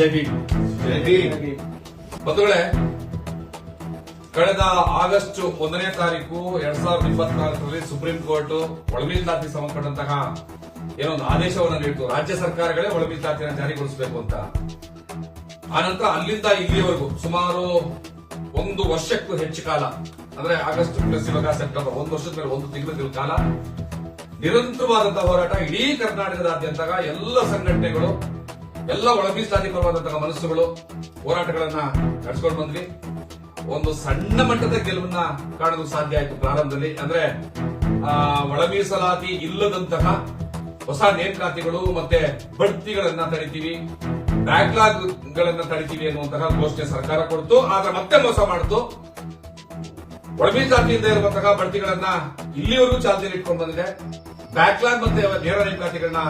ಜೈ ಭೀಮ್ ಜೈ ಭೀಮ್. ಬಂಧುಗಳೇ ಕಳೆದ ಆಗಸ್ಟ್ ಒಂದನೇ ತಾರೀಕು ಎರಡ್ ಸಾವಿರದ ಇಪ್ಪತ್ನಾಲ್ಕರಲ್ಲಿ ಸುಪ್ರೀಂ ಕೋರ್ಟ್ ಒಳಮೀಸಲಾತಿ ಸಂಬಂಧಪಟ್ಟಂತಹ ಏನೊಂದು ಆದೇಶವನ್ನು ನೀಡಿತು. ರಾಜ್ಯ ಸರ್ಕಾರಗಳೇ ಒಳಮೀಲಾತಿಯನ್ನು ಜಾರಿಗೊಳಿಸಬೇಕು ಅಂತ. ಆನಂತರ ಅಲ್ಲಿಂದ ಇಲ್ಲಿಯವರೆಗೂ ಸುಮಾರು ಒಂದು ವರ್ಷಕ್ಕೂ ಹೆಚ್ಚು ಕಾಲ ಅಂದ್ರೆ ಆಗಸ್ಟ್ ಪ್ಲಸ್ ಇವಾಗ ಸೆಪ್ಟೆಂಬರ್ ಒಂದು ವರ್ಷದ ಮೇಲೆ ಒಂದು ತಿಂಗಳ ಕಾಲ ನಿರಂತರವಾದಂತಹ ಹೋರಾಟ ಇಡೀ ಕರ್ನಾಟಕದಾದ್ಯಂತ ಎಲ್ಲ ಸಂಘಟನೆಗಳು ಎಲ್ಲ ಒಳ ಮೀಸಲಾತಿ ಪರವಾದಂತಹ ಮನಸ್ಸುಗಳು ಹೋರಾಟಗಳನ್ನ ನಡೆಸ್ಕೊಂಡು ಬಂದ್ವಿ. ಒಂದು ಸಣ್ಣ ಮಟ್ಟದ ಗೆಲುವನ್ನ ಕಾಣಲು ಸಾಧ್ಯ ಆಯಿತು ಪ್ರಾರಂಭದಲ್ಲಿ. ಅಂದ್ರೆ ಒಳ ಮೀಸಲಾತಿ ಇಲ್ಲದಂತಹ ಹೊಸ ನೇಮಕಾತಿಗಳು ಮತ್ತೆ ಬಡ್ತಿಗಳನ್ನ ತಡಿತೀವಿ ಬ್ಯಾಕ್ಲಾಗ್ ಗಳನ್ನ ತಡಿತೀವಿ ಅನ್ನುವಂತಹ ಘೋಷಣೆ ಸರ್ಕಾರ ಕೊಡ್ತು. ಆದ್ರೆ ಮತ್ತೆ ಮೋಸ ಮಾಡಿತು. ಒಳಮೀಸಲಾತಿಯಿಂದ ಇರುವಂತಹ ಬಡ್ತಿಗಳನ್ನ ಇಲ್ಲಿವರೆಗೂ ಚಾಲ್ತಿಯಲ್ಲಿ ಇಟ್ಕೊಂಡು ಬಂದಿದೆ. ಬ್ಯಾಕ್ಲಾಗ್ ಮತ್ತೆ ನೇರ ನೇಮಕಾತಿಗಳನ್ನ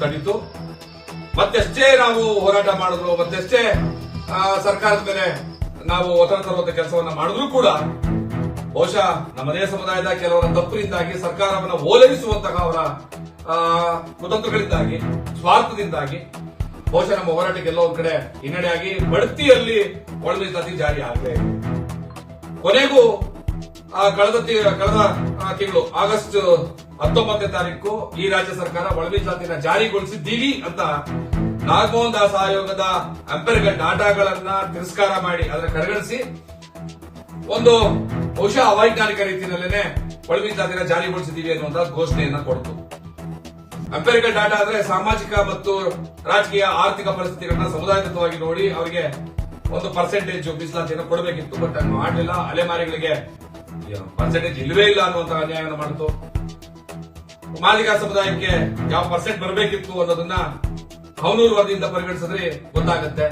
ತಡಿತು. ಮತ್ತೆಷ್ಟೇ ನಾವು ಹೋರಾಟ ಮಾಡಿದ್ರು, ಮತ್ತೆಷ್ಟೇ ಸರ್ಕಾರದ ಮೇಲೆ ನಾವು ಒತ್ತಡ ತರುವಂತ ಕೆಲಸವನ್ನ ಮಾಡಿದ್ರು ಕೂಡ ಬಹುಶಃ ನಮ್ಮದೇ ಸಮುದಾಯದ ಕೆಲವರ ತಪ್ಪಿನಿಂದಾಗಿ ಸರ್ಕಾರವನ್ನು ಓಲೈಸುವಂತಹ ಅವರ ಕುತಂತ್ರಗಳಿಂದಾಗಿ, ಸ್ವಾರ್ಥದಿಂದಾಗಿ ಬಹುಶಃ ನಮ್ಮ ಎಲ್ಲೋ ಒಂದ್ ಕಡೆ ಹಿನ್ನಡೆಯಾಗಿ ಬಡ್ತಿಯಲ್ಲಿ ಒಳಮೀಸಲಾತಿ ಜಾರಿ ಆಗಿದೆ. ಕೊನೆಗೂ ಕಳೆದ ಕಳೆದ ತಿಂಗಳು, ಆಗಸ್ಟ್ ಹತ್ತೊಂಬತ್ತನೇ ತಾರೀಕು ಈ ರಾಜ್ಯ ಸರ್ಕಾರ ಒಳಮೀಸಲಾತಿನ ಜಾರಿಗೊಳಿಸಿದ್ದೀವಿ ಅಂತ ನಾಗಮೋಹನ್ ದಾಸ್ ಆಯೋಗದ ಅಂಪೆರ್ಗಳ ಡಾಟಾಗಳನ್ನ ತಿರಸ್ಕಾರ ಮಾಡಿ ಅದರ ಕಡೆಗಣಿಸಿ ಒಂದು ಬಹುಶಃ ಅವೈಜ್ಞಾನಿಕ ರೀತಿಯಲ್ಲೇನೆ ಒಳಮೀಸಲಾತಿನ ಜಾರಿಗೊಳಿಸಿದ್ದೀವಿ ಅನ್ನುವಂತಹ ಘೋಷಣೆಯನ್ನ ಕೊಡ್ತು. ಅಂಪೆರಿಕಲ್ ಡಾಟಾ ಅಂದ್ರೆ ಸಾಮಾಜಿಕ ಮತ್ತು ರಾಜಕೀಯ ಆರ್ಥಿಕ ಪರಿಸ್ಥಿತಿಗಳನ್ನ ಸಮುದಾಯದತ್ತವಾಗಿ ನೋಡಿ ಅವರಿಗೆ ಒಂದು ಪರ್ಸೆಂಟೇಜ್ ಮೀಸಲಾತಿಯನ್ನು ಕೊಡಬೇಕಿತ್ತು. ಬಟ್ ಅದನ್ನು ಮಾಡಲಿಲ್ಲ. ಅಲೆಮಾರಿಗಳಿಗೆ ಪರ್ಸೆಂಟೇಜ್ ಇಲ್ಲವೇ ಇಲ್ಲ ಅನ್ನುವಂತಹ ಅನ್ಯಾಯವನ್ನು ಮಾಡಿತು. ಮಾದಿಗ ಸಮುದಾಯಕ್ಕೆ ಯಾವ ಪರ್ಸೆಂಟ್ ಬರಬೇಕಿತ್ತು ಅನ್ನೋದನ್ನ ಹವನೂರು ವರದಿಯಿಂದ ಪರಿಗಣಿಸಿದ್ರೆ ಗೊತ್ತಾಗುತ್ತೆ.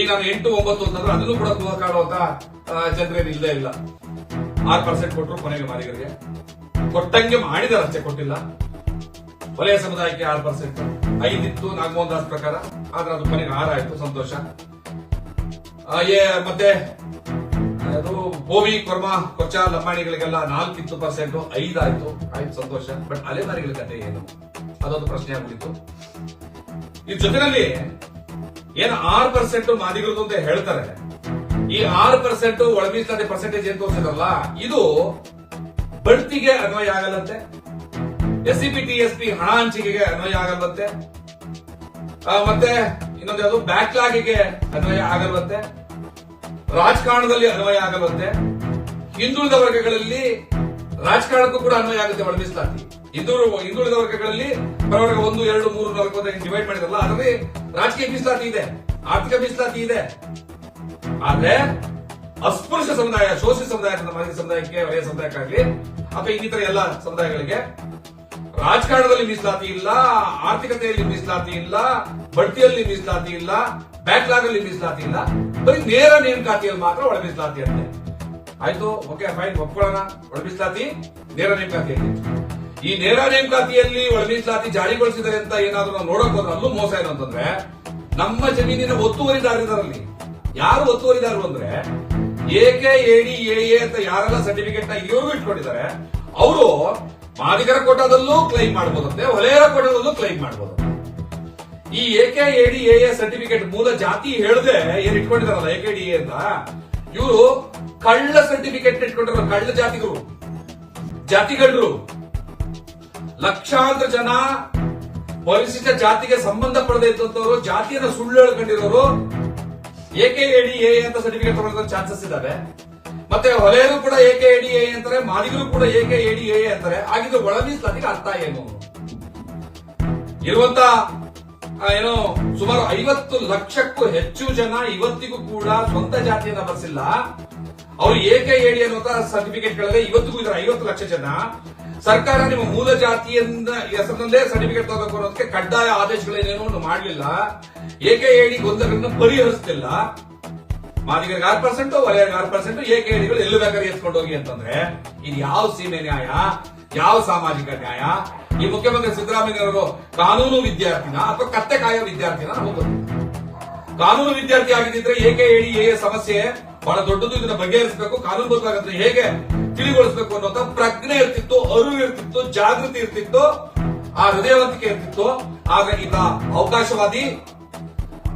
ಈಗ ನಾನು ಎಂಟು ಒಂಬತ್ತು ಅಂತಂದ್ರೆ ಅದನ್ನು ಕೂಡ ತೂಕ ಕಾಣುವಂತ ಜನರೇನು ಇಲ್ಲದೇ ಇಲ್ಲ. ಆರು ಪರ್ಸೆಂಟ್ ಕೊಟ್ಟರು ಕೊನೆಗೆ ಮಾಲೀಕರಿಗೆ. ಕೊಟ್ಟಂಗೆ ಮಾಡಿದಾರೆ ಅಷ್ಟೇ ಕೊಟ್ಟಿಲ್ಲ. ವಲಯ ಸಮುದಾಯಕ್ಕೆ ಆರು ಪರ್ಸೆಂಟ್ ಐದಿತ್ತು ನಾಗಮೋಹನ್ ದಾಸ್ ಪ್ರಕಾರ. ಆದ್ರೆ ಅದು ಕೊನೆಗೆ ಆರಾಯ್ತು ಸಂತೋಷ. ಮತ್ತೆ ಅದು ಭೂಮಿ ಕೊರ್ಮ, ಕೊಚ್ಚ, ಲಂಬಾಣಿಗಳಿಗೆಲ್ಲ ನಾಲ್ಕಿತ್ತು ಪರ್ಸೆಂಟ್ ಐದಾಯ್ತು. ಆಯ್ತು, ಸಂತೋಷ. ಬಟ್ ಅಲೆಮಾರಿಗಳ ಕತೆ ಏನು? ಅದೊಂದು ಪ್ರಶ್ನೆ ಆಗ್ಬಿಟ್ಟಿತ್ತು. ಈ ಜೊತೆನಲ್ಲಿ ಏನು ಆರ್ ಪರ್ಸೆಂಟ್ ಮಾದಿಗಳದ್ದು ಅಂತ ಹೇಳ್ತಾರೆ. ಈ ಆರು ಪರ್ಸೆಂಟ್ ಒಳಮೀಸಲಾದ ಪರ್ಸೆಂಟೇಜ್ ಏನ್ ತೋರಿಸಿದ್ರಲ್ಲ, ಇದು ಬಡ್ತಿಗೆ ಅನ್ವಯ ಆಗಲ್ಲಂತೆ. S C P T S P ಹಣ ಹಂಚಿಕೆಗೆ ಅನ್ವಯ ಆಗಲ್ವಂತೆ. ಮತ್ತೆ ಇನ್ನೊಂದು ಯಾವುದು? ಬ್ಯಾಕ್ಲಾಗಿಗೆ ಅನ್ವಯ ಆಗಲ್ವಂತೆ. ರಾಜಕಾರಣದಲ್ಲಿ ಅನ್ವಯ ಆಗಬಂತೆ ಹಿಂದುಳಿದ ವರ್ಗಗಳಲ್ಲಿ ರಾಜಕಾರಣಕ್ಕೂ ಕೂಡ ಅನ್ವಯ ಆಗುತ್ತೆ ಒಳ ಮೀಸಲಾತಿ. ಹಿಂದುಳು ಹಿಂದುಳಿದ ವರ್ಗಗಳಲ್ಲಿ ಬರವರ್ಗ ಒಂದು, ಎರಡು, ಮೂರು, ನಾಲ್ಕು ಅಂತ ಡಿವೈಡ್ ಮಾಡಿದ್ರಲ್ಲ, ಅದರಲ್ಲಿ ರಾಜಕೀಯ ಮೀಸಲಾತಿ ಇದೆ, ಆರ್ಥಿಕ ಮೀಸಲಾತಿ ಇದೆ. ಆದ್ರೆ ಅಸ್ಪೃಶ್ಯ ಸಮುದಾಯ, ಶೋಷಿತ ಸಮುದಾಯ ಮಾಜಿ ಸಮುದಾಯಕ್ಕೆ ವಲಯ ಸಮುದಾಯಕ್ಕಾಗ್ಲಿ, ಅಥವಾ ಇನ್ನಿತರ ಎಲ್ಲ ಸಮುದಾಯಗಳಿಗೆ ರಾಜಕಾರಣದಲ್ಲಿ ಮೀಸಲಾತಿ ಇಲ್ಲ, ಆರ್ಥಿಕತೆಯಲ್ಲಿ ಮೀಸಲಾತಿ ಇಲ್ಲ, ಬಡ್ತಿಯಲ್ಲಿ ಮೀಸಲಾತಿ ಇಲ್ಲ ಬ್ಯಾಕ್ಲಾಗ್ ಅಲ್ಲಿ ಮೀಸಲಾತಿ ಇಲ್ಲ ಬರೀ ನೇರ ನೇಮಕಾತಿಯಲ್ಲಿ ಮಾತ್ರ ಒಳ ಮೀಸಲಾತಿ ಅಂತೆ. ಆಯ್ತು ಓಕೆ ಫೈನ್ ಒಪ್ಕೊಳ್ಳೋಣ. ಒಳ ಮೀಸಲಾತಿ, ನೇರ ನೇಮಕಾತಿಯಲ್ಲಿ ಈ ನೇರ ನೇಮಕಾತಿಯಲ್ಲಿ ಒಳ ಮೀಸಲಾತಿ ಜಾರಿಗೊಳಿಸಿದರೆ ಅಂತ ಏನಾದ್ರೂ ನಾವು ನೋಡಕ್ ಹೋದ್ರೆ ಅಲ್ಲೂ ಮೋಸ ಇದೆ ಅಂತಂದ್ರೆ, ನಮ್ಮ ಜಮೀನಿನ ಒತ್ತುವರಿದಾರರಲ್ಲಿ ಯಾರು ಒತ್ತುವರಿದಾರರು ಅಂದ್ರೆ ಎಕೆ ಎಡಿ ಎ ಅಂತ ಯಾರೆಲ್ಲ ಸರ್ಟಿಫಿಕೇಟ್ನ ಇವರು ಇಟ್ಕೊಂಡಿದ್ದಾರೆ, ಅವರು ಮಾದಿಗರ ಕೋಟಾದಲ್ಲೂ ಕ್ಲೈಮ್ ಮಾಡಬಹುದಂತೆ ಒಲೆಯರ ಕೋಟಾದಲ್ಲೂ ಕ್ಲೈಮ್ ಮಾಡಬಹುದು ಈ ಎಕೆ ಎಡಿ ಎ ಸರ್ಟಿಫಿಕೇಟ್ ಮೂಲ ಜಾತಿ ಹೇಳದೆ ಏನ್ ಇಟ್ಕೊಂಡಿದಾರಲ್ಲ ಎಕೆ ಡಿ ಎ ಅಂತ? ಇವರು ಕಳ್ಳ ಸರ್ಟಿಫಿಕೇಟ್ ಇಟ್ಕೊಂಡಿರೋ ಕಳ್ಳ ಜಾತಿಗಳು. ಜಾತಿಗಳ್ರು. ಲಕ್ಷಾಂತರ ಜನ ಪರಿಶಿಷ್ಟ ಜಾತಿಗೆ ಸಂಬಂಧ ಪಡೆದ ಇದ್ದಂಥವ್ರು, ಜಾತಿಯನ್ನ ಸುಳ್ಳು ಹೇಳ್ಕೊಂಡಿರೋರು ಎಕೆ ಎಡಿ ಎ ಅಂತ ಸರ್ಟಿಫಿಕೇಟ್ ತಗೊಳ್ಳೋ ಚಾನ್ಸಸ್ ಇದಾವೆ ಮತ್ತೆ ಹೊಲೆಯರು ಕೂಡ ಎಕೆ ಎಡಿ ಎ ಅಂತಾರೆ, ಮಾದಿಗರು ಕೂಡ ಎಕೆ ಎಡಿ ಎ ಅಂತಾರೆ. ಆಗಿದ್ದು ಒಳ ಅರ್ಥ ಏನು? ಇರುವಂತ ಏನು ಸುಮಾರು ಐವತ್ತು ಲಕ್ಷಕ್ಕೂ ಹೆಚ್ಚು ಜನ ಇವತ್ತಿಗೂ ಕೂಡ ಸ್ವಂತ ಜಾತಿಯನ್ನ ಬರ್ಸಿಲ್ಲ. ಅವರು ಏಕೆ ಹೇಳಿ ಅನ್ನುವಂತ ಸರ್ಟಿಫಿಕೇಟ್ಗಳಲ್ಲಿ ಇವತ್ತಿಗೂ ಇದ್ರೆ ಐವತ್ತು ಲಕ್ಷ ಜನ. ಸರ್ಕಾರ ನಿಮ್ಮ ಮೂಲ ಜಾತಿಯಿಂದ ಹೆಸರಿನಲ್ಲೇ ಸರ್ಟಿಫಿಕೇಟ್ ತಗೋಬೇಕು ಅನ್ನೋದಕ್ಕೆ ಕಡ್ಡಾಯ ಆದೇಶಗಳೇನೇನೋ ಮಾಡಲಿಲ್ಲ. ಏಕೆ ಹೇಳಿ ಗೊಂದಲಗಳನ್ನು ಪರಿಹರಿಸ್ತಿಲ್ಲ. ಮಾದಿಗರಿಗೆ ಆರು ಪರ್ಸೆಂಟ್ ವಲಯರಿಗೆ ಆರು ಪರ್ಸೆಂಟ್ ಏಕೆ ಹೇಳಿಗಳು ಎಲ್ಲಿ ಬೇಕಾದ್ರೆ ಎತ್ಕೊಂಡು ಹೋಗಿ ಅಂತಂದ್ರೆ ಇದು ಯಾವ ಸೀಮೆ ನ್ಯಾಯ? ಯಾವ ಸಾಮಾಜಿಕ ನ್ಯಾಯ? ಈ ಮುಖ್ಯಮಂತ್ರಿ ಸಿದ್ದರಾಮಯ್ಯನವರು ಕಾನೂನು ವಿದ್ಯಾರ್ಥಿನ ಅಥವಾ ಕತ್ತೆ ಕಾಯೋ ವಿದ್ಯಾರ್ಥಿನ ನಮಗೆ ಕಾನೂನು ವಿದ್ಯಾರ್ಥಿ ಆಗಿದ್ರೆ ಏಕೆ ಹೇಳಿ ಹೇಗೆ ಸಮಸ್ಯೆ? ಬಹಳ ದೊಡ್ಡದು, ಇದನ್ನ ಬಗೆಹರಿಸಬೇಕು ಕಾನೂನುಬದ್ಧವಾಗಿ ಹೇಗೆ ತಿಳಿಗೊಳಿಸಬೇಕು ಅನ್ನೋಂತ ಪ್ರಜ್ಞೆ ಇರ್ತಿತ್ತು, ಅರಿವು ಇರ್ತಿತ್ತು, ಜಾಗೃತಿ ಇರ್ತಿತ್ತು, ಆ ಹೃದಯವಂತಿಕೆ ಇರ್ತಿತ್ತು. ಆಗ ಈತ ಅವಕಾಶವಾದಿ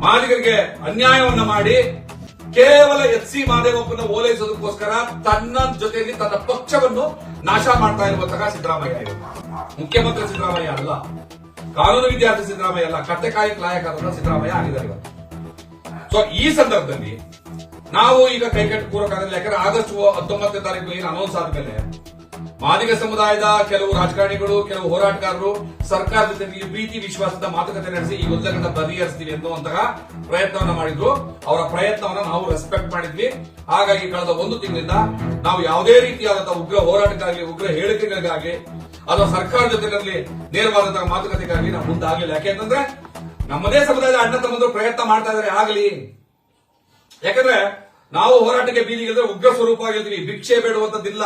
ಮಾಲೀಕರಿಗೆ ಅನ್ಯಾಯವನ್ನ ಮಾಡಿ ಕೇವಲ ಎಚ್ ಸಿ ಮಾದೇವಪ್ಪನ ಓಲೈಸೋದಕ್ಕೋಸ್ಕರ ತನ್ನ ಜೊತೆಯಲ್ಲಿ ತನ್ನ ಪಕ್ಷವನ್ನು ನಾಶ ಮಾಡ್ತಾ ಇರುವಂತಹ ಸಿದ್ದರಾಮಯ್ಯ. ಮುಖ್ಯಮಂತ್ರಿ ಸಿದ್ದರಾಮಯ್ಯ ಅಲ್ಲ, ಕಾನೂನು ವಿದ್ಯಾರ್ಥಿ ಸಿದ್ದರಾಮಯ್ಯ ಅಲ್ಲ ಕತ್ತೆಕಾಯಿ ನಾಯಕರಾದ ಸಿದ್ದರಾಮಯ್ಯ ಆಗಿದ್ದಾರೆ ಇವತ್ತು ಸೊ ಈ ಸಂದರ್ಭದಲ್ಲಿ ನಾವು ಈಗ ಕೈಕಟ್ಟಿ ಕೂರಕ್ಕಾಗಲ್ಲ, ಯಾಕಂದ್ರೆ ಆಗಸ್ಟ್ ಹತ್ತೊಂಬತ್ತನೇ ತಾರೀಕು ಏನು ಅನೌನ್ಸ್ ಆದ್ಮೇಲೆ ಮಾದಿಗ ಸಮುದಾಯದ ಕೆಲವು ರಾಜಕಾರಣಿಗಳು, ಕೆಲವು ಹೋರಾಟಗಾರರು ಸರ್ಕಾರದ ಜೊತೆಗೆ ಪ್ರೀತಿ, ವಿಶ್ವಾಸದ ಮಾತುಕತೆ ನಡೆಸಿ ಈ ಗೊಂದಲಗಳನ್ನ ಬಗೆಹರಿಸ್ತೀವಿ ಎನ್ನುವಂತಹ ಪ್ರಯತ್ನವನ್ನ ಮಾಡಿದ್ರು. ಅವರ ಪ್ರಯತ್ನವನ್ನ ನಾವು ರೆಸ್ಪೆಕ್ಟ್ ಮಾಡಿದ್ವಿ. ಹಾಗಾಗಿ ಕಳೆದ ಒಂದು ತಿಂಗಳಿಂದ ನಾವು ಯಾವುದೇ ರೀತಿಯಾದಂತಹ ಉಗ್ರ ಹೋರಾಟಕ್ಕಾಗಿ ಉಗ್ರ ಹೇಳಿಕೆಗಳಿಗಾಗಿ ಅಥವಾ ಸರ್ಕಾರ ಜೊತೆಗಳಲ್ಲಿ ನೇರವಾದಂತಹ ಮಾತುಕತೆಗಾಗಿ ನಾವು ಮುಂದಾಗಲಿಲ್ಲ. ಯಾಕೆಂತಂದ್ರೆ ನಮ್ಮದೇ ಸಮುದಾಯದ ಅಣ್ಣ ತಮ್ಮಂದ್ರು ಪ್ರಯತ್ನ ಮಾಡ್ತಾ ಇದ್ದಾರೆ ಆಗಲಿ. ಯಾಕಂದ್ರೆ ನಾವು ಹೋರಾಟಕ್ಕೆ ಬೀದಿಗಿದ್ರೆ ಉಗ್ರ ಸ್ವರೂಪ ಆಗಿರ್ತೀವಿ ಭಿಕ್ಷೆ ಬೇಡುವಂತದ್ದಿಲ್ಲ.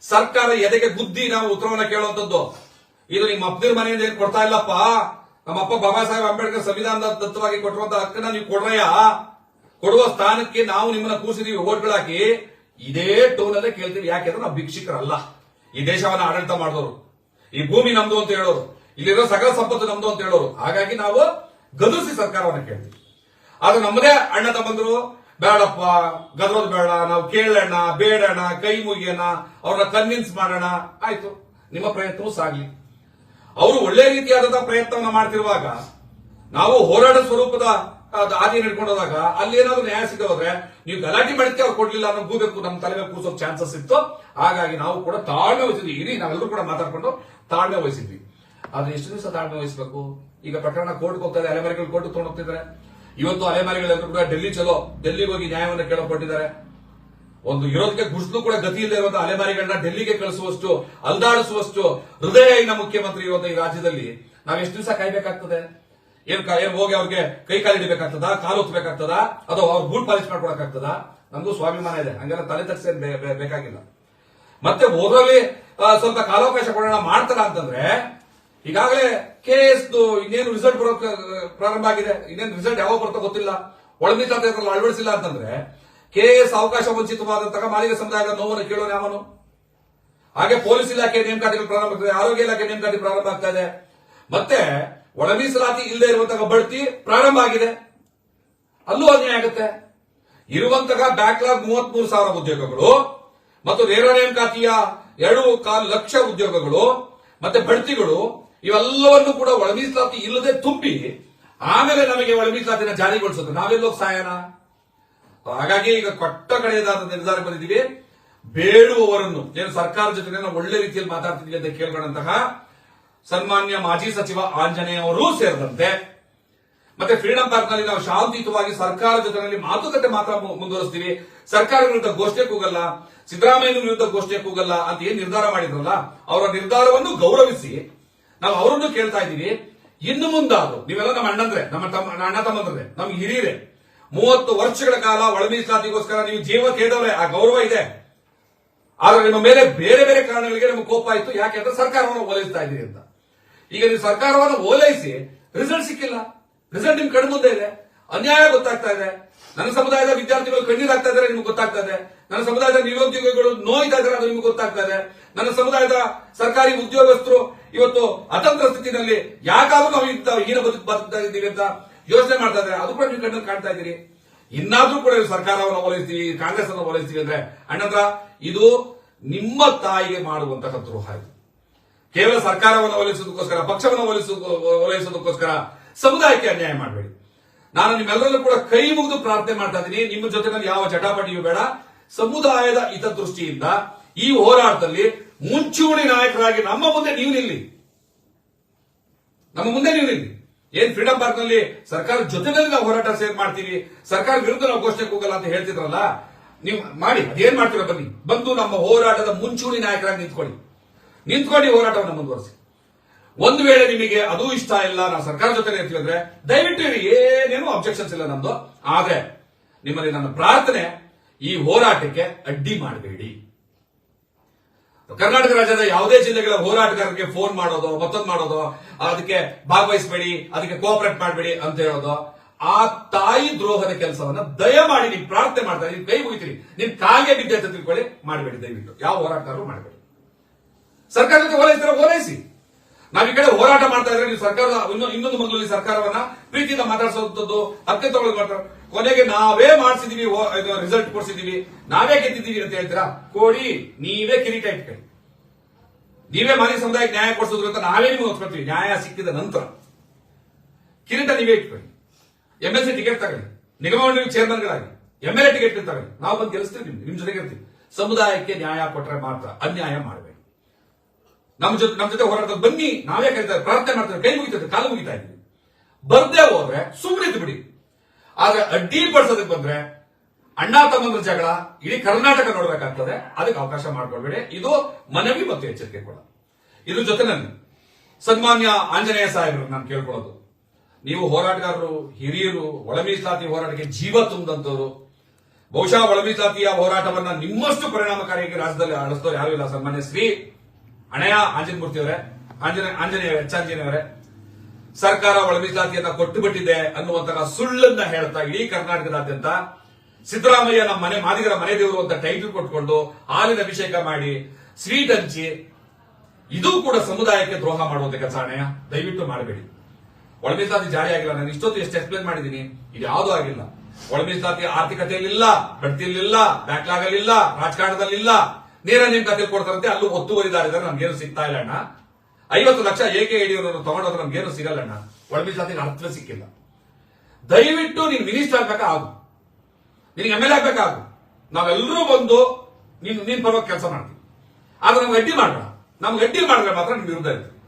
ಸರ್ಕಾರ ಎದೆಗೆ ಗುದ್ದಿ ನಾವು ಉತ್ತರವನ್ನ ಕೇಳುವಂತದ್ದು ಇದು ನಿಮ್ಮ ಅಪ್ಪನ ಮನೆಯಿಂದ ಏನ್ ಕೊಡ್ತಾ ಇಲ್ಲಪ್ಪ? ನಮ್ಮಪ್ಪ ಬಾಬಾ ಸಾಹೇಬ್ ಅಂಬೇಡ್ಕರ್ ಸಂವಿಧಾನದ ದತ್ತವಾಗಿ ಕೊಟ್ಟಿರುವಂತ ಹಕ್ಕನ್ನ ನೀವು ಕೊಡ್ರಯ್ಯ? ಕೊಡುವ ಸ್ಥಾನಕ್ಕೆ ನಾವು ನಿಮ್ಮನ್ನ ಕೂರಿಸಿದೀವಿ ಓಟ್ಗಳಾಕಿ. ಇದೇ ಟೋನ್ ಅಲ್ಲೇ ಕೇಳ್ತೀವಿ. ಯಾಕೆಂದ್ರೆ ನಾವು ಭಿಕ್ಷಿಕರಲ್ಲ. ಈ ದೇಶವನ್ನ ಆಡಳಿತ ಮಾಡಿದವರು. ಈ ಭೂಮಿ ನಮ್ದು ಅಂತ ಹೇಳೋರು. ಇಲ್ಲಿರೋ ಸಕಲ ಸಂಪತ್ತು ನಮ್ದು ಅಂತ ಹೇಳೋರು. ಹಾಗಾಗಿ ನಾವು ಗದುಸಿ ಸರ್ಕಾರವನ್ನ ಕೇಳ್ತೀವಿ. ಆದ್ರೆ ನಮ್ಮದೇ ಅಣ್ಣ ತಮ್ಮಂದ್ರು ಬೇಡಪ್ಪ, ಗದರೋದು ಬೇಡ, ನಾವು ಕೇಳೋಣ ಬೇಡೋಣ ಕೈ ಮುಗಿಯೋಣ ಅವ್ರನ್ನ ಕನ್ವಿನ್ಸ್ ಮಾಡೋಣ. ಆಯ್ತು, ನಿಮ್ಮ ಪ್ರಯತ್ನವೂ ಸಾಗ್ಲಿ. ಅವರು ಒಳ್ಳೆ ರೀತಿಯಾದಂತಹ ಪ್ರಯತ್ನವನ್ನ ಮಾಡ್ತಿರುವಾಗ, ನಾವು ಹೋರಾಟ ಸ್ವರೂಪದ ಹಾದಿ ನಡ್ಕೊಂಡೋದಾಗ ಅಲ್ಲಿ ಏನಾದ್ರು ನ್ಯಾಯ ಸಿಗೋದ್ರೆ, ನೀವು ಗಲಾಟೆ ಮಾಡಿದ್ಕೆ ಅವ್ರು ಕೊಡ್ಲಿಲ್ಲ ಅನ್ನೋ ಗೂಬೇಕು ನಮ್ಮ ತಲೆ ಮೇಲೆ ಕೂಸೋ ಚಾನ್ಸಸ್ ಇತ್ತು. ಹಾಗಾಗಿ ನಾವು ಕೂಡ ತಾಳ್ಮೆ ವಹಿಸಿದ್ವಿ. ಇಡೀ ನಾವೆಲ್ಲರೂ ಕೂಡ ಮಾತಾಡ್ಕೊಂಡು ತಾಳ್ಮೆ ವಹಿಸಿದ್ವಿ. ಆದ್ರೆ ಎಷ್ಟು ದಿವಸ ತಾಳ್ಮೆ ವಹಿಸಬೇಕು? ಈಗ ಪ್ರಕರಣ ಕೋರ್ಟ್ಗೆ ಹೋಗ್ತಾರೆ ಅಲೆಮರಿಗಳು ಕೋರ್ಟ್ ತಗೊಂಡು ಹೋಗ್ತಿದ್ದಾರೆ ಇವತ್ತು ಅಲೆಮಾರಿಗಳೆಲ್ಲರೂ ಕೂಡ ಡೆಲ್ಲಿ ಚಲೋ, ಡೆಲ್ಲಿಗೆ ಹೋಗಿ ನ್ಯಾಯವನ್ನು ಕೇಳಪಟ್ಟಿದ್ದಾರೆ ಒಂದು ಇರೋದಕ್ಕೆ ಗುಡ್ಸ್ಲು ಕೂಡ ಗತಿ ಇಲ್ಲದೆ ಇರುವಂತಹ ಅಲೆಮಾರಿಗಳನ್ನ ಡೆಲ್ಲಿಗೆ ಕಳಿಸುವಷ್ಟು, ಅಲ್ದಾಡಿಸುವಷ್ಟು ಹೃದಯಹೀನ ಮುಖ್ಯಮಂತ್ರಿ ಇವತ್ತು ಈ ರಾಜ್ಯದಲ್ಲಿ. ನಾವ್ ಎಷ್ಟು ದಿವಸ ಕಾಯ್ಬೇಕಾಗ್ತದೆ? ಏನ್ ಏನ್ ಹೋಗಿ ಅವ್ರಿಗೆ ಕೈ ಕಾಲು ಹಿಡಿಬೇಕಾಗ್ತದ? ಕಾಲು ಹೊತ್ಬೇಕಾಗ್ತದ ಅಥವಾ ಅವ್ರ ಬೂಟ್ ಪಾಲಿಶ್ ಮಾಡ್ಕೊಳಕ್ಕಾಗ್ತದ? ನಮಗೂ ಸ್ವಾಭಿಮಾನ ಇದೆ. ಹಂಗೆಲ್ಲ ತಲೆ ತಗ್ಸೇನ್ ಬೇಕಾಗಿಲ್ಲ. ಮತ್ತೆ ಹೋದ್ರಲ್ಲಿ ಸ್ವಲ್ಪ ಕಾಲಾವಕಾಶ ಕೊಡೋಣ ಮಾಡ್ತಾರ ಅಂತಂದ್ರೆ ಈಗಾಗಲೇ ಕೆ ಎಸ್ ಇನ್ನೇನು ರಿಸಲ್ಟ್ ಬರೋ ಪ್ರಾರಂಭ ಆಗಿದೆ. ಇನ್ನೇನು ರಿಸಲ್ಟ್ ಯಾವಾಗ ಬರುತ್ತೋ ಗೊತ್ತಿಲ್ಲ. ಒಳಮೀಸಾತ ಅಳವಡಿಸಿಲ್ಲ ಅಂತಂದ್ರೆ ಕೆ ಎಸ್ ಅವಕಾಶ ವಂಚಿತವಾದಂತಹ ಮಾಲಿಕ ಸಮುದಾಯದ ನೋವನ್ನು ಕೇಳೋಣ ಯಾವನು? ಹಾಗೆ ಪೊಲೀಸ್ ಇಲಾಖೆ ನೇಮಕಾತಿಗಳು ಪ್ರಾರಂಭ ಆಗ್ತದೆ, ಆರೋಗ್ಯ ಇಲಾಖೆ ನೇಮಕಾತಿ ಪ್ರಾರಂಭ ಆಗ್ತಾ ಇದೆ ಮತ್ತೆ ಒಳ ಮೀಸಲಾತಿ ಇಲ್ಲದೆ ಇರುವಂತಹ ಬಡ್ತಿ ಪ್ರಾರಂಭ ಆಗಿದೆ. ಅಲ್ಲೂ ಅನ್ಯಾಯ ಆಗುತ್ತೆ. ಇರುವಂತಹ ಬ್ಯಾಕ್ಲಾಗ್ ಮೂವತ್ಮೂರು ಸಾವಿರ ಉದ್ಯೋಗಗಳು ಮತ್ತು ನೇರ ನೇಮಕಾತಿಯ ಎರಡು ಕಾಲು ಲಕ್ಷ ಉದ್ಯೋಗಗಳು, ಮತ್ತೆ ಬಡ್ತಿಗಳು ಇವೆಲ್ಲವನ್ನು ಕೂಡ ಒಳ ಮೀಸಲಾತಿ ಇಲ್ಲದೆ ತುಂಬಿ, ಆಮೇಲೆ ನಮಗೆ ಒಳ ಮೀಸಲಾತಿನ ಜಾರಿಗೊಳಿಸುತ್ತೆ. ನಾವೆಲ್ಲೋಗಿ ಸಾಯನ ಹಾಗಾಗಿ ಈಗ ಕೊಟ್ಟ ಕಡೆಯದಾದ ನಿರ್ಧಾರ ಬಂದಿದ್ದೀವಿ. ಬೇಡುವವರನ್ನು, ಏನು ಸರ್ಕಾರ ಜೊತೆ ಒಳ್ಳೆ ರೀತಿಯಲ್ಲಿ ಮಾತಾಡ್ತಿದ್ವಿ ಅಂತ ಕೇಳ್ಕೊಂಡಂತಹ ಸನ್ಮಾನ್ಯ ಮಾಜಿ ಸಚಿವ ಆಂಜನೇಯ ಅವರೂ ಸೇರಿದಂತೆ. ಮತ್ತೆ ಫ್ರೀಡಂ ಪಾರ್ಕ್ನಲ್ಲಿ ನಾವು ಶಾಂತಿಯುತವಾಗಿ ಸರ್ಕಾರದ ಜೊತೆನಲ್ಲಿ ಮಾತುಕತೆ ಮಾತ್ರ ಮುಂದುವರಿಸ್ತೀವಿ. ಸರ್ಕಾರ ವಿರುದ್ಧ ಘೋಷಣೆ ಕೂಗಲ್ಲ ಸಿದ್ದರಾಮಯ್ಯ ವಿರುದ್ಧ ಘೋಷಣೆ ಕೂಗಲ್ಲ ಅಂತ ಏನ್ ನಿರ್ಧಾರ ಮಾಡಿದ್ರಲ್ಲ, ಅವರ ನಿರ್ಧಾರವನ್ನು ಗೌರವಿಸಿ ನಾವು ಅವರನ್ನು ಕೇಳ್ತಾ ಇದ್ದೀವಿ. ಇನ್ನು ಮುಂದಾದ್ರು ನೀವೆಲ್ಲ ನಮ್ಮ ಅಣ್ಣಂದ್ರೆ, ನಮ್ಮ ತಮ್ಮ ಅಣ್ಣ ತಮ್ಮಂದ್ರೆ ನಮ್ಗೆ ಹಿರಿಯರೆ. ಮೂವತ್ತು ವರ್ಷಗಳ ಕಾಲ ಒಳ ಮೀಸಲಾತಿಗೋಸ್ಕರ ನೀವು ಜೀವ ಕೇಳವ್ರೆ ಆ ಗೌರವ ಇದೆ. ಆದ್ರೆ ನಿಮ್ಮ ಮೇಲೆ ಬೇರೆ ಬೇರೆ ಕಾರಣಗಳಿಗೆ ನಮ್ಗೆ ಕೋಪ ಆಯ್ತು. ಯಾಕೆಂದ್ರೆ ಸರ್ಕಾರವನ್ನು ಓಲೈಸ್ತಾ ಇದ್ದೀರಿ ಅಂತ. ಈಗ ನೀವು ಸರ್ಕಾರವನ್ನು ಓಲೈಸಿ ರಿಸಲ್ಟ್ ಸಿಕ್ಕಿಲ್ಲ. ರಿಸಲ್ಟ್ ನಿಮ್ ಕಣ್ಣು ಮುಂದೆ ಇದೆ. ಅನ್ಯಾಯ ಗೊತ್ತಾಗ್ತಾ ಇದೆ. ನನ್ನ ಸಮುದಾಯದ ವಿದ್ಯಾರ್ಥಿಗಳು ಕಣ್ಣೀರಾಗ್ತಾ ಇದ್ದಾರೆ, ನಿಮ್ಗೆ ಗೊತ್ತಾಗ್ತಾ ಇದೆ. ನನ್ನ ಸಮುದಾಯದ ನಿರುದ್ಯೋಗಿಗಳು ನೋಯ್ತಾ ಇದ್ದಾರೆ, ಅದು ನಿಮ್ಗೆ ಗೊತ್ತಾಗ್ತಾ ಇದೆ. ನನ್ನ ಸಮುದಾಯದ ಸರ್ಕಾರಿ ಉದ್ಯೋಗಸ್ಥರು ಇವತ್ತು ಅತಂತ್ರ ಸ್ಥಿತಿನಲ್ಲಿ ಯಾಕಾದ್ರೂ ನಾವು ಇಂಥ ಹೀನ ಬದುಕು ಬದುಕ್ತಾ ಇದ್ದೀವಿ ಅಂತ ಯೋಚನೆ ಮಾಡ್ತಾ ಇದ್ದಾರೆ. ಅದು ಕೂಡ ನೀವು ಕಣ್ಣಲ್ಲಿ ಕಾಣ್ತಾ ಇದ್ದೀರಿ. ಇನ್ನಾದ್ರೂ ಕೂಡ ಸರ್ಕಾರವನ್ನು ಓಲೈಸ್ತೀವಿ ಕಾಂಗ್ರೆಸ್ ಅನ್ನು ಓಲೈಸ್ತೀವಿ ಅಂದ್ರೆ, ಅಣ್ಣಂದ್ರ, ಇದು ನಿಮ್ಮ ತಾಯಿಗೆ ಮಾಡುವಂತಹ ದ್ರೋಹ ಇದು. ಕೇವಲ ಸರ್ಕಾರವನ್ನು ಓಲೈಸೋದಕ್ಕೋಸ್ಕರ ಪಕ್ಷವನ್ನು ಓಲೈಸೋದು ಓಲೈಸೋದಕ್ಕೋಸ್ಕರ ಸಮುದಾಯಕ್ಕೆ ಅನ್ಯಾಯ ಮಾಡಬೇಡಿ. ನಾನು ನಿಮ್ಮೆಲ್ಲರಲ್ಲೂ ಕೂಡ ಕೈ ಮುಗಿದು ಪ್ರಾರ್ಥನೆ ಮಾಡ್ತಾ ಇದ್ದೀನಿ. ನಿಮ್ಮ ಜೊತೆನಲ್ಲಿ ಯಾವ ಚಟಾಪಟಿಯೂ ಬೇಡ. ಸಮುದಾಯದ ಹಿತದೃಷ್ಟಿಯಿಂದ ಈ ಹೋರಾಟದಲ್ಲಿ ಮುಂಚೂಣಿ ನಾಯಕರಾಗಿ ನಮ್ಮ ಮುಂದೆ ನೀವು ನಿಲ್ಲಿ. ನಮ್ಮ ಮುಂದೆ ನೀವು ನಿಲ್ಲಿ. ಏನ್ ಫ್ರೀಡಂ ಪಾರ್ಕ್ನಲ್ಲಿ ಸರ್ಕಾರ ಜೊತೆನಲ್ಲಿ ನಾವು ಹೋರಾಟ ಸೇರ್ ಮಾಡ್ತೀವಿ, ಸರ್ಕಾರ ವಿರುದ್ಧ ನಾವು ಘೋಷಣೆ ಹೋಗಲ್ಲ ಅಂತ ಹೇಳ್ತಿದ್ರಲ್ಲ, ನೀವು ಮಾಡಿ ಅದೇನ್ ಮಾಡ್ತೀರ ಬನ್ನಿ. ಬಂದು ನಮ್ಮ ಹೋರಾಟದ ಮುಂಚೂಣಿ ನಾಯಕರಾಗಿ ನಿಂತ್ಕೊಳ್ಳಿ. ನಿಂತ್ಕೊಂಡು ಹೋರಾಟವನ್ನು ಮುಂದುವರಿಸಿ. ಒಂದು ವೇಳೆ ನಿಮಗೆ ಅದು ಇಷ್ಟ ಇಲ್ಲ, ನಾವು ಸರ್ಕಾರ ಜೊತೆ ಇರ್ತೀವಿ ಅಂದ್ರೆ, ದಯವಿಟ್ಟು ಏನೇನು ಅಬ್ಜೆಕ್ಷನ್ಸ್ ಇಲ್ಲ ನಮ್ದು. ಆದ್ರೆ, ನಿಮ್ಮಲ್ಲಿ ನನ್ನ ಪ್ರಾರ್ಥನೆ, ಈ ಹೋರಾಟಕ್ಕೆ ಅಡ್ಡಿ ಮಾಡಬೇಡಿ. ಕರ್ನಾಟಕ ರಾಜ್ಯದ ಯಾವುದೇ ಜಿಲ್ಲೆಗಳ ಹೋರಾಟಗಾರರಿಗೆ ಫೋನ್ ಮಾಡೋದು, ಮತ್ತೊಂದು ಮಾಡೋದು, ಅದಕ್ಕೆ ಭಾಗವಹಿಸಬೇಡಿ, ಅದಕ್ಕೆ ಕೋಆಪರೇಟ್ ಮಾಡಬೇಡಿ ಅಂತ ಹೇಳೋದು. ಆ ತಾಯಿ ದ್ರೋಹದ ಕೆಲಸವನ್ನ ದಯಮಾಡಿ ನೀವು ಪ್ರಾರ್ಥನೆ ಮಾಡ್ತಾರೆ ನೀವು ಕೈ ಮುಗಿತೀರಿ ನಿಮ್ ಕಾಗೆ ಬಿದ್ದೆ ಅಂತ ತಿಳ್ಕೊಳ್ಳಿ, ಮಾಡಬೇಡಿ, ದಯವಿಟ್ಟು. ಯಾವ ಹೋರಾಟಗಾರರು ಮಾಡಬೇಡಿ. ಸರ್ಕಾರ ಜೊತೆ ಓಲೈಸ್ತಾರೆ ಓಲೈಸಿ ನಾವ್ ಈ ಕಡೆ ಹೋರಾಟ ಮಾಡ್ತಾ ಇದ್ರೆ ನೀವು ಸರ್ಕಾರದ ಇನ್ನೊ- ಇನ್ನೊಂದು ಮಗಲಲ್ಲಿ ಸರ್ಕಾರವನ್ನ ಪ್ರೀತಿಯಿಂದ ಮಾತಾಡಿಸುವಂತದ್ದು ತಗೊಳ್ಳೋದು ತಗೊಳ್ತಾರೆ ಕೊನೆಗೆ ನಾವೇ ಮಾಡಿಸಿದೀವಿ ರಿಸಲ್ಟ್ ಕೊಡ್ಸಿದೀವಿ. ನಾವೇ ಗೆದ್ದಿದ್ದೀವಿ ಅಂತ ಹೇಳ್ತೀರಾ? ಕೋಡಿ, ನೀವೇ ಕಿರೀಟ ಇಟ್ಕೊಳ್ಳಿ. ನೀವೇ ಮಾಡಿ ಸಮುದಾಯಕ್ಕೆ ನ್ಯಾಯ ಕೊಡಿಸೋದ್ರು ಅಂತ ನಾವೇ ನಿಮ್ಗೆ ಒಪ್ಕೊಳ್ತೀವಿ ನ್ಯಾಯ ಸಿಕ್ಕಿದ ನಂತರ. ಕಿರೀಟ ನೀವೇ ಇಟ್ಕೊಳ್ಳಿ. ಎಂ ಎಲ್ ಸಿ ಟಿಕೆಟ್ ತಗೊಳ್ಳಿ. ನಿಗಮ ಮಂಡಳಿ ಚೇರ್ಮನ್ಗಳಾಗಿ ಎಂ ಎಲ್ ಎ ಟಿಕೆಟ್ ತಗೊಳ್ಳಿ. ನಾವು ಬಂದು ಗೆಲ್ಲಿಸ್ತೀವಿ ನಿಮ್ಗೆ, ನಿಮ್ ಜೊತೆಗೆ ಇರ್ತೀವಿ. ಸಮುದಾಯಕ್ಕೆ ನ್ಯಾಯ ಕೊಟ್ಟರೆ ಮಾತ್ರ ಅನ್ಯಾಯ ಮಾಡಬೇಡಿ. ನಮ್ಮ ಜೊತೆ ನಮ್ಮ ಜೊತೆ ಹೋರಾಟದ ಬನ್ನಿ, ನಾವೇ ಕರೀತಾರೆ ಪ್ರಾರ್ಥನೆ ಮಾಡ್ತೇವೆ. ಕೈ ಮುಗಿತದೆ ಕಾಲು ಮುಗಿತಾ ಇದ್ದೀವಿ ಬರ್ದೇ ಹೋದ್ರೆ ಸುಮ್ಮನೆ ಬಿಡಿ. ಆದ್ರೆ ಅಡ್ಡಿ ಪಡಿಸೋದಕ್ಕೆ ಬಂದ್ರೆ ಅಣ್ಣ ತಮ್ಮಂದ್ರ ಜಗಳ, ಇಡೀ ಕರ್ನಾಟಕ ನೋಡ್ಬೇಕಾಗ್ತದೆ. ಅದಕ್ಕೆ ಅವಕಾಶ ಮಾಡ್ಕೊಳ್ಬೇಡಿ. ಇದು ಮನವಿ ಮತ್ತು ಎಚ್ಚರಿಕೆ ಕೂಡ. ಇದ್ರ ಜೊತೆ ಜೊತೆನಲ್ಲಿ ಸನ್ಮಾನ್ಯ ಆಂಜನೇಯ ಸಾಹೇಬರು ನಾನು ಕೇಳ್ಕೊಳ್ಳೋದು. ನೀವು ಹೋರಾಟಗಾರರು, ಹಿರಿಯರು, ಒಳ ಮೀಸಲಾತಿ ಹೋರಾಟಕ್ಕೆ ಜೀವ ತುಂಬಂತವರು ಬಹುಶಃ ಒಳ ಮೀಸಲಾತಿಯ ಹೋರಾಟವನ್ನ ನಿಮ್ಮಷ್ಟು ಪರಿಣಾಮಕಾರಿಯಾಗಿ ರಾಜ್ಯದಲ್ಲಿ ಆಡಿಸ್ತವ್ರು ಯಾರು ಇಲ್ಲ. ಸನ್ಮಾನ್ಯ ಶ್ರೀ ಅಣಯ ಆಂಜನಮೂರ್ತಿ ಅವರೇ ಆಂಜನೇಯ ಆಂಜನೇಯ ಎಚ್ ಅವರೇ ಸರ್ಕಾರ ಒಳಮೀಸಲಾತಿಯನ್ನ ಕೊಟ್ಟು ಬಿಟ್ಟಿದೆ ಅನ್ನುವಂತಹ ಸುಳ್ಳನ್ನ ಹೇಳ್ತಾ ಇಡೀ ಕರ್ನಾಟಕದಾದ್ಯಂತ ಸಿದ್ದರಾಮಯ್ಯ ನಮ್ಮ ಮನೆ, ಮಾದಿಗರ ಮನೆ ದೇವರು ಅಂತ ಟೈಟಲ್ ಕೊಟ್ಕೊಂಡು ಹಾಲಿನ ಅಭಿಷೇಕ ಮಾಡಿ ಸ್ವೀಟ್ ಹಂಚಿ ಇದು ಕೂಡ ಸಮುದಾಯಕ್ಕೆ ದ್ರೋಹ ಮಾಡುವಂತ ಕೆಲಸ ದಯವಿಟ್ಟು ಮಾಡಬೇಡಿ. ಒಳಮೀಸಲಾತಿ ಜಾರಿ ಆಗಿಲ್ಲ, ನಾನು ಇಷ್ಟೊತ್ತು ಎಷ್ಟು ಎಕ್ಸ್ಪ್ಲೇನ್ ಮಾಡಿದ್ದೀನಿ. ಇದು ಯಾವುದೂ ಆಗಿಲ್ಲ. ಒಳಮೀಸಲಾತಿ ಆರ್ಥಿಕತೆಯಲ್ಲಿಲ್ಲ, ಬಡ್ತಿಯಲ್ಲಿಲ್ಲ ಬ್ಯಾಕ್ಲಾಗಲ್ಲಿಲ್ಲ ರಾಜಕಾರಣದಲ್ಲಿಲ್ಲ. ನೇರ ಕತೆ ಕೊಡ್ತಾರಂತೆ, ಅಲ್ಲೂ ಒತ್ತುವರಿದಾರಿದ್ದಾರೆ ನಮ್ಗೇನು ಸಿಗ್ತಾ ಇಲ್ಲ, ಅಣ್ಣ. ಐವತ್ತು ಲಕ್ಷ ಏಕೆ ಯಡಿಯೂರವರು ತಗೊಂಡೋದ್ರೆ ನಮ್ಗೇನು ಸಿಗಲ್ಲ ಅಣ್ಣ. ಒಳ ಅರ್ಥ ಸಿಕ್ಕಿಲ್ಲ. ದಯವಿಟ್ಟು ನೀನು ಮಿನಿಸ್ಟರ್ ಆಗ್ಬೇಕಾ ಆಗು ನಿನಗೆ ಎಂ ಎಲ್ ಎ ಆಗ್ಬೇಕಾಗು. ನಾವೆಲ್ಲರೂ ಬಂದು ನೀನು, ನೀನ್ ಪರವಾಗಿ ಕೆಲಸ ಮಾಡ್ತೀವಿ. ಆದ್ರೆ ನಮ್ಗೆ ಅಡ್ಡಿ ಮಾಡೋಣ ನಮ್ಗೆ ಅಡ್ಡಿ ಮಾಡಿದ್ರೆ ಮಾತ್ರ ನಿಮ್ ವಿರುದ್ಧ ಇರ್ತೀವಿ.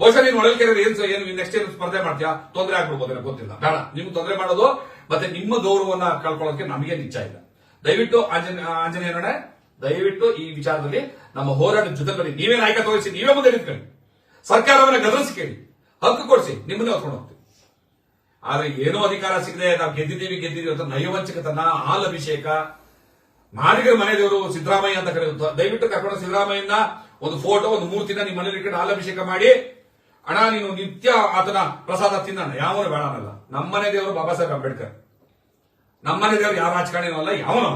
ಬಹುಶಃ ನೀನು ಒಳಗೆ ಏನ್ ಏನು ನೆಕ್ಸ್ಟ್ ಏನು ಸ್ಪರ್ಧೆ ಮಾಡ್ತೀಯಾ? ತೊಂದರೆ ಆಗ್ಬಿಡ್ಬೋದು ಗೊತ್ತಿಲ್ಲ. ಬೇಡ. ನಿಮ್ಗೆ ತೊಂದರೆ ಮಾಡೋದು ಮತ್ತೆ ನಿಮ್ಮ ಗೌರವವನ್ನ ಕಳ್ಕೊಳ್ಳೋಕೆ ನಮಗೆ ನಿಚ್ಚ ಇಲ್ಲ. ದಯವಿಟ್ಟು ಆಂಜನೇಯ ಆಂಜನೇಯನೊಡೆ ದಯವಿಟ್ಟು ಈ ವಿಚಾರದಲ್ಲಿ ನಮ್ಮ ಹೋರಾಟದ ಜೊತೆ ಬನ್ನಿ ನೀವೇ ನಾಯಕ ತೋರಿಸಿ ನೀವೇ ಮುಂದೆ ನಿಂತ್ಕೊಳ್ಳಿ. ಸರ್ಕಾರವನ್ನ ಗದರಿಸಿ ಕೇಳಿ ಹಕ್ಕು ಕೊಡಿಸಿ, ನಿಮ್ಮನ್ನೇ ಹೊತ್ಕೊಂಡು ಹೋಗ್ತೀವಿ. ಆದ್ರೆ ಏನೋ ಅಧಿಕಾರ ಸಿಗದೆ ನಾವು ಗೆದ್ದಿದ್ದೀವಿ ಗೆದ್ದಿದ್ದೀವಿ ಅಂತ ನಯವಂಚಕತನ ಹಾಲ್ ಅಭಿಷೇಕ ಮಾದಿಗರ ಮನೆ ದೇವರು ಸಿದ್ದರಾಮಯ್ಯ ಅಂತ ಕರೆಯುತ್ತ ದಯವಿಟ್ಟು ಕರ್ಕೊಂಡು ಸಿದ್ದರಾಮಯ್ಯನ ಒಂದು ಫೋಟೋ ಒಂದು ಮೂರ್ತಿನ ನಿಮ್ಮ ಮನೇಲಿ ಇಟ್ಕೊಂಡು ಹಾಲ್ ಅಭಿಷೇಕ ಮಾಡಿ. ಅಣ್ಣ, ನೀನು ನಿತ್ಯ ಆತನ ಪ್ರಸಾದ ತಿನ್ನ ಯಾವನು ಬೇಡ ಅನ್ನಲ್ಲ. ನಮ್ಮನೆ ದೇವರು ಬಾಬಾ ಸಾಹೇಬ್ ಅಂಬೇಡ್ಕರ್. ನಮ್ಮನೆ ದೇವರು ಯಾವ ರಾಜಕಾರಣಿನೂ ಅಲ್ಲ, ಯಾವನೂ